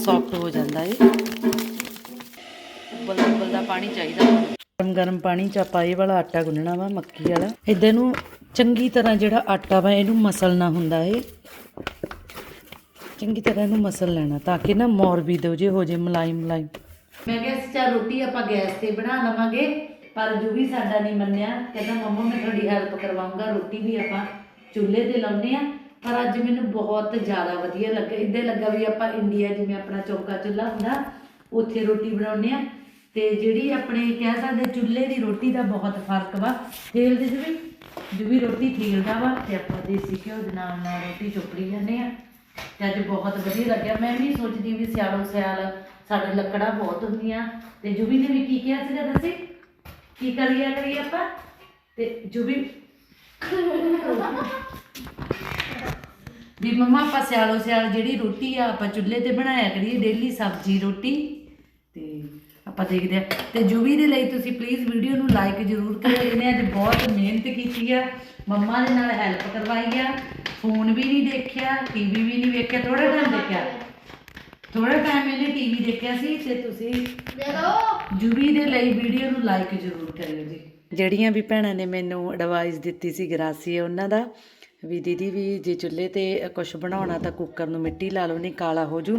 ਸੌਫਟ ਹੋ ਜਾਂਦਾ ਏ ਉਬਲਦਾ ਉਬਲਦਾ ਪਾਣੀ ਚਾਹੀਦਾ। ਗਰਮ ਗਰਮ ਪਾਣੀ ਚ ਆਪਾਂ ਇਹ ਵਾਲਾ ਆਟਾ ਗੁੰਨਣਾ ਵਾ, ਮੱਕੀ ਵਾਲਾ। ਇਦਾਂ ਨੂੰ ਚੰਗੀ ਤਰ੍ਹਾਂ ਜਿਹੜਾ ਆਟਾ ਵਾ, ਇਹਨੂੰ ਮਸਲਣਾ ਹੁੰਦਾ ਏ ਚੰਗੀ ਤਰ੍ਹਾਂ ਇਹਨੂੰ ਮਸਲ ਲੈਣਾ, ਤਾਂ ਕਿ ਨਾ ਮੋਰ ਵੀ ਦੋ ਜੇ, ਹੋ ਜੇ ਮਲਾਈ ਮਲਾਈ ਮੈਂ ਕਿਹਾ ਸੀ, ਚੱਲ ਰੋਟੀ ਆਪਾਂ ਗੈਸ ਤੇ ਬਣਾ ਲਵਾਂਗੇ, ਪਰ ਜੋ ਵੀ ਸਾਡਾ ਨਹੀਂ ਮੰਨਿਆ, ਕਹਿੰਦਾ, ਮੰਮਾ, ਮੈਂ ਤੁਹਾਡੀ ਹੈਲਪ ਕਰਵਾਉਂਗਾ, ਰੋਟੀ ਵੀ ਆਪਾਂ ਚੁੱਲ੍ਹੇ ਤੇ ਲਾਉਂਦੇ ਆ ਪਰ ਅੱਜ ਮੈਨੂੰ ਬਹੁਤ ਜ਼ਿਆਦਾ ਵਧੀਆ ਲੱਗਾ, ਇਦਾਂ ਲੱਗਾ ਵੀ ਆਪਾਂ ਇੰਡੀਆ ਜਿਵੇਂ ਆਪਣਾ ਚੌਕਾ ਚੁੱਲ੍ਹਾ ਹੁੰਦਾ, ਉੱਥੇ ਰੋਟੀ ਬਣਾਉਂਦੇ ਆ ਤੇ ਜਿਹੜੀ ਆਪਣੇ ਕਹਿ ਸਕਦੇ ਚੁੱਲ੍ਹੇ ਦੀ ਰੋਟੀ ਦਾ ਬਹੁਤ ਫ਼ਰਕ ਵਾ ਤੇਲ ਦੇ ਜਿਵੇਂ ਜੋ ਵੀ ਰੋਟੀ ਤੇਲਦਾ ਵਾ, ਤੇ ਆਪਾਂ ਦੇਸੀ ਘਿਓ ਦੇ ਨਾਲ ਨਾਲ ਰੋਟੀ ਚੁੱਪੜੀ ਜਾਂਦੇ ਆ ਤੇ ਅੱਜ ਬਹੁਤ ਵਧੀਆ ਲੱਗਿਆ। ਮੈਂ ਵੀ ਸੋਚਦੀ ਵੀ ਸਿਆਲੋ ਸਿਆਲ ਸਾਡੇ ਲੱਕੜਾਂ ਬਹੁਤ ਹੁੰਦੀਆਂ। ਤੇ ਜੁਬੀ ਨੇ ਵੀ ਕੀ ਕਿਹਾ ਸੀਗਾ ਦੱਸੀ? ਕੀ ਕਰੀਆ ਕਰੀਏ ਆਪਾਂ? ਤੇ ਜੁਬੀ ਵੀ ਮੰਮਾ ਆਪਾਂ ਸਿਆਲੋ ਸਿਆਲ ਜਿਹੜੀ ਰੋਟੀ ਆ ਆਪਾਂ ਚੁੱਲ੍ਹੇ ਤੇ ਬਣਾਇਆ ਕਰੀਏ, ਡੇਲੀ ਸਬਜ਼ੀ ਰੋਟੀ। ਤੇ ਆਪਾਂ ਦੇਖਦੇ ਆ। ਤੇ ਜੁਬੀ ਦੇ ਲਈ ਤੁਸੀਂ ਪਲੀਜ਼ ਵੀਡੀਓ ਨੂੰ ਲਾਈਕ ਜ਼ਰੂਰ ਕਰਿਓ। ਇਹਨੇ ਅੱਜ ਬਹੁਤ ਮਿਹਨਤ ਕੀਤੀ ਆ। ਮੰਮਾ ਦੇ ਨਾਲ ਹੈਲਪ ਕਰਵਾਈ ਆ। ਫੋਨ ਵੀ ਨਹੀਂ ਦੇਖਿਆ ਟੀਵੀ ਵੀ ਨਹੀਂ ਵੇਖਿਆ ਥੋੜਾ ਟਾਈਮ ਦੇਖਿਆ। ਥੋੜਾ ਟਾਈਮ ਇਹਨੇ ਟੀਵੀ ਦੇਖਿਆ ਸੀ ਤੇ ਤੁਸੀਂ ਜੁਬੀ ਦੇ ਲਈ ਵੀਡੀਓ ਨੂੰ ਲਾਈਕ ਜ਼ਰੂਰ ਕਰਿਓ ਜੀ। ਜਿਹੜੀਆਂ ਵੀ ਭੈਣਾਂ ਨੇ ਮੈਨੂੰ ਐਡਵਾਈਸ ਦਿੱਤੀ ਸੀ ਗਰਾਸੀ ਉਹਨਾਂ ਦਾ ਵੀ ਦੀਦੀ ਵੀ ਜੇ ਚੁੱਲ੍ਹੇ ਤੇ ਕੁਝ ਬਣਾਉਣਾ ਤਾਂ ਕੁੱਕਰ ਨੂੰ ਮਿੱਟੀ ਲਾ ਲਓ ਨਹੀਂ ਕਾਲਾ ਹੋ ਜੂ।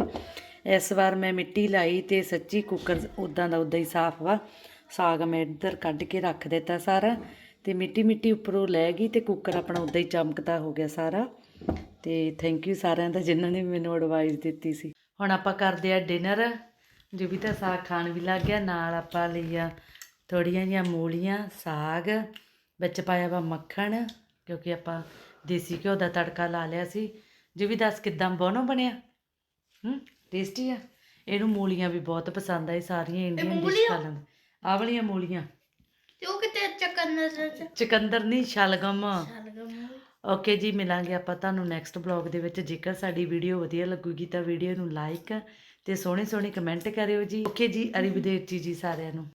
ਇਸ ਵਾਰ ਮੈਂ ਮਿੱਟੀ ਲਾਈ ਤੇ ਸੱਚੀ ਕੁੱਕਰ ਉਦਾਂ ਦਾ ਉਦਾਂ ਹੀ ਸਾਫ਼ ਵਾ। ਸਾਗ ਮੈਂ ਇੱਧਰ ਕੱਢ ਕੇ ਰੱਖ ਦਿੱਤਾ ਸਾਰਾ ਤੇ ਮਿੱਟੀ ਮਿੱਟੀ ਉੱਪਰੋਂ ਲੈ ਗਈ ਤੇ ਕੁੱਕਰ ਆਪਣਾ ਉਦਾਂ ਹੀ ਚਮਕਦਾ ਹੋ ਗਿਆ ਸਾਰਾ। ਤੇ ਥੈਂਕ ਯੂ ਸਾਰਿਆਂ ਦਾ ਜਿਨ੍ਹਾਂ ਨੇ ਮੈਨੂੰ ਐਡਵਾਈਸ ਦਿੱਤੀ ਸੀ। ਹੁਣ ਆਪਾਂ ਕਰਦੇ ਆ ਡਿਨਰ ਜੋ ਵੀ ਤਾਂ ਸਾਗ ਖਾਣ ਵੀ ਲੱਗ ਗਿਆ ਨਾਲ ਆਪਾਂ ਲਈਆ ਥੋੜੀਆਂ ਜਿਹੀਆਂ ਮੂਲੀਆਂ ਸਾਗ ਵਿੱਚ ਪਾਇਆ ਵਾ ਮੱਖਣ ਕਿਉਂਕਿ ਆਪਾਂ ਦੇਸੀ ਘਿਓ ਦਾ ਤੜਕਾ ਲਾ ਲਿਆ ਸੀ। ਜੋ ਵੀ ਦੱਸ ਕਿਦਾਂ ਬੋਨੋ ਬਣਿਆ? ਹੂੰ ਟੇਸਟੀ ਆ। ਇਹਨੂੰ ਮੂਲੀਆਂ ਵੀ ਬਹੁਤ ਪਸੰਦ ਆਈ ਸਾਰੀਆਂ ਇੰਡੀਅਨ ਡਿਸ਼ ਖਾ ਲੈਂਦੇ। ਆਹ ਵਾਲੀਆਂ ਮੂਲੀਆਂ। ਤੇ ਉਹ ਕਿਤੇ ਚੱਕਰ ਨਜ਼ਰ ਚ? ਚਕੰਦਰ ਨਹੀਂ ਸ਼ਲਗਮ। ਓਕੇ ਜੀ, ਮਿਲਾਂਗੇ ਆਪਾਂ ਤੁਹਾਨੂੰ ਨੈਕਸਟ ਬਲੌਗ ਦੇ ਵਿੱਚ। ਜੇਕਰ ਸਾਡੀ ਵੀਡੀਓ ਵਧੀਆ ਲੱਗੂਗੀ ਤਾਂ ਵੀਡੀਓ ਨੂੰ ਲਾਈਕ ਤੇ ਸੋਹਣੇ ਸੋਹਣੇ ਕਮੈਂਟ ਕਰਿਓ ਜੀ। ਓਕੇ ਜੀ ਅਰੀਬਦੇਵ ਜੀ ਜੀ ਸਾਰਿਆਂ ਨੂੰ।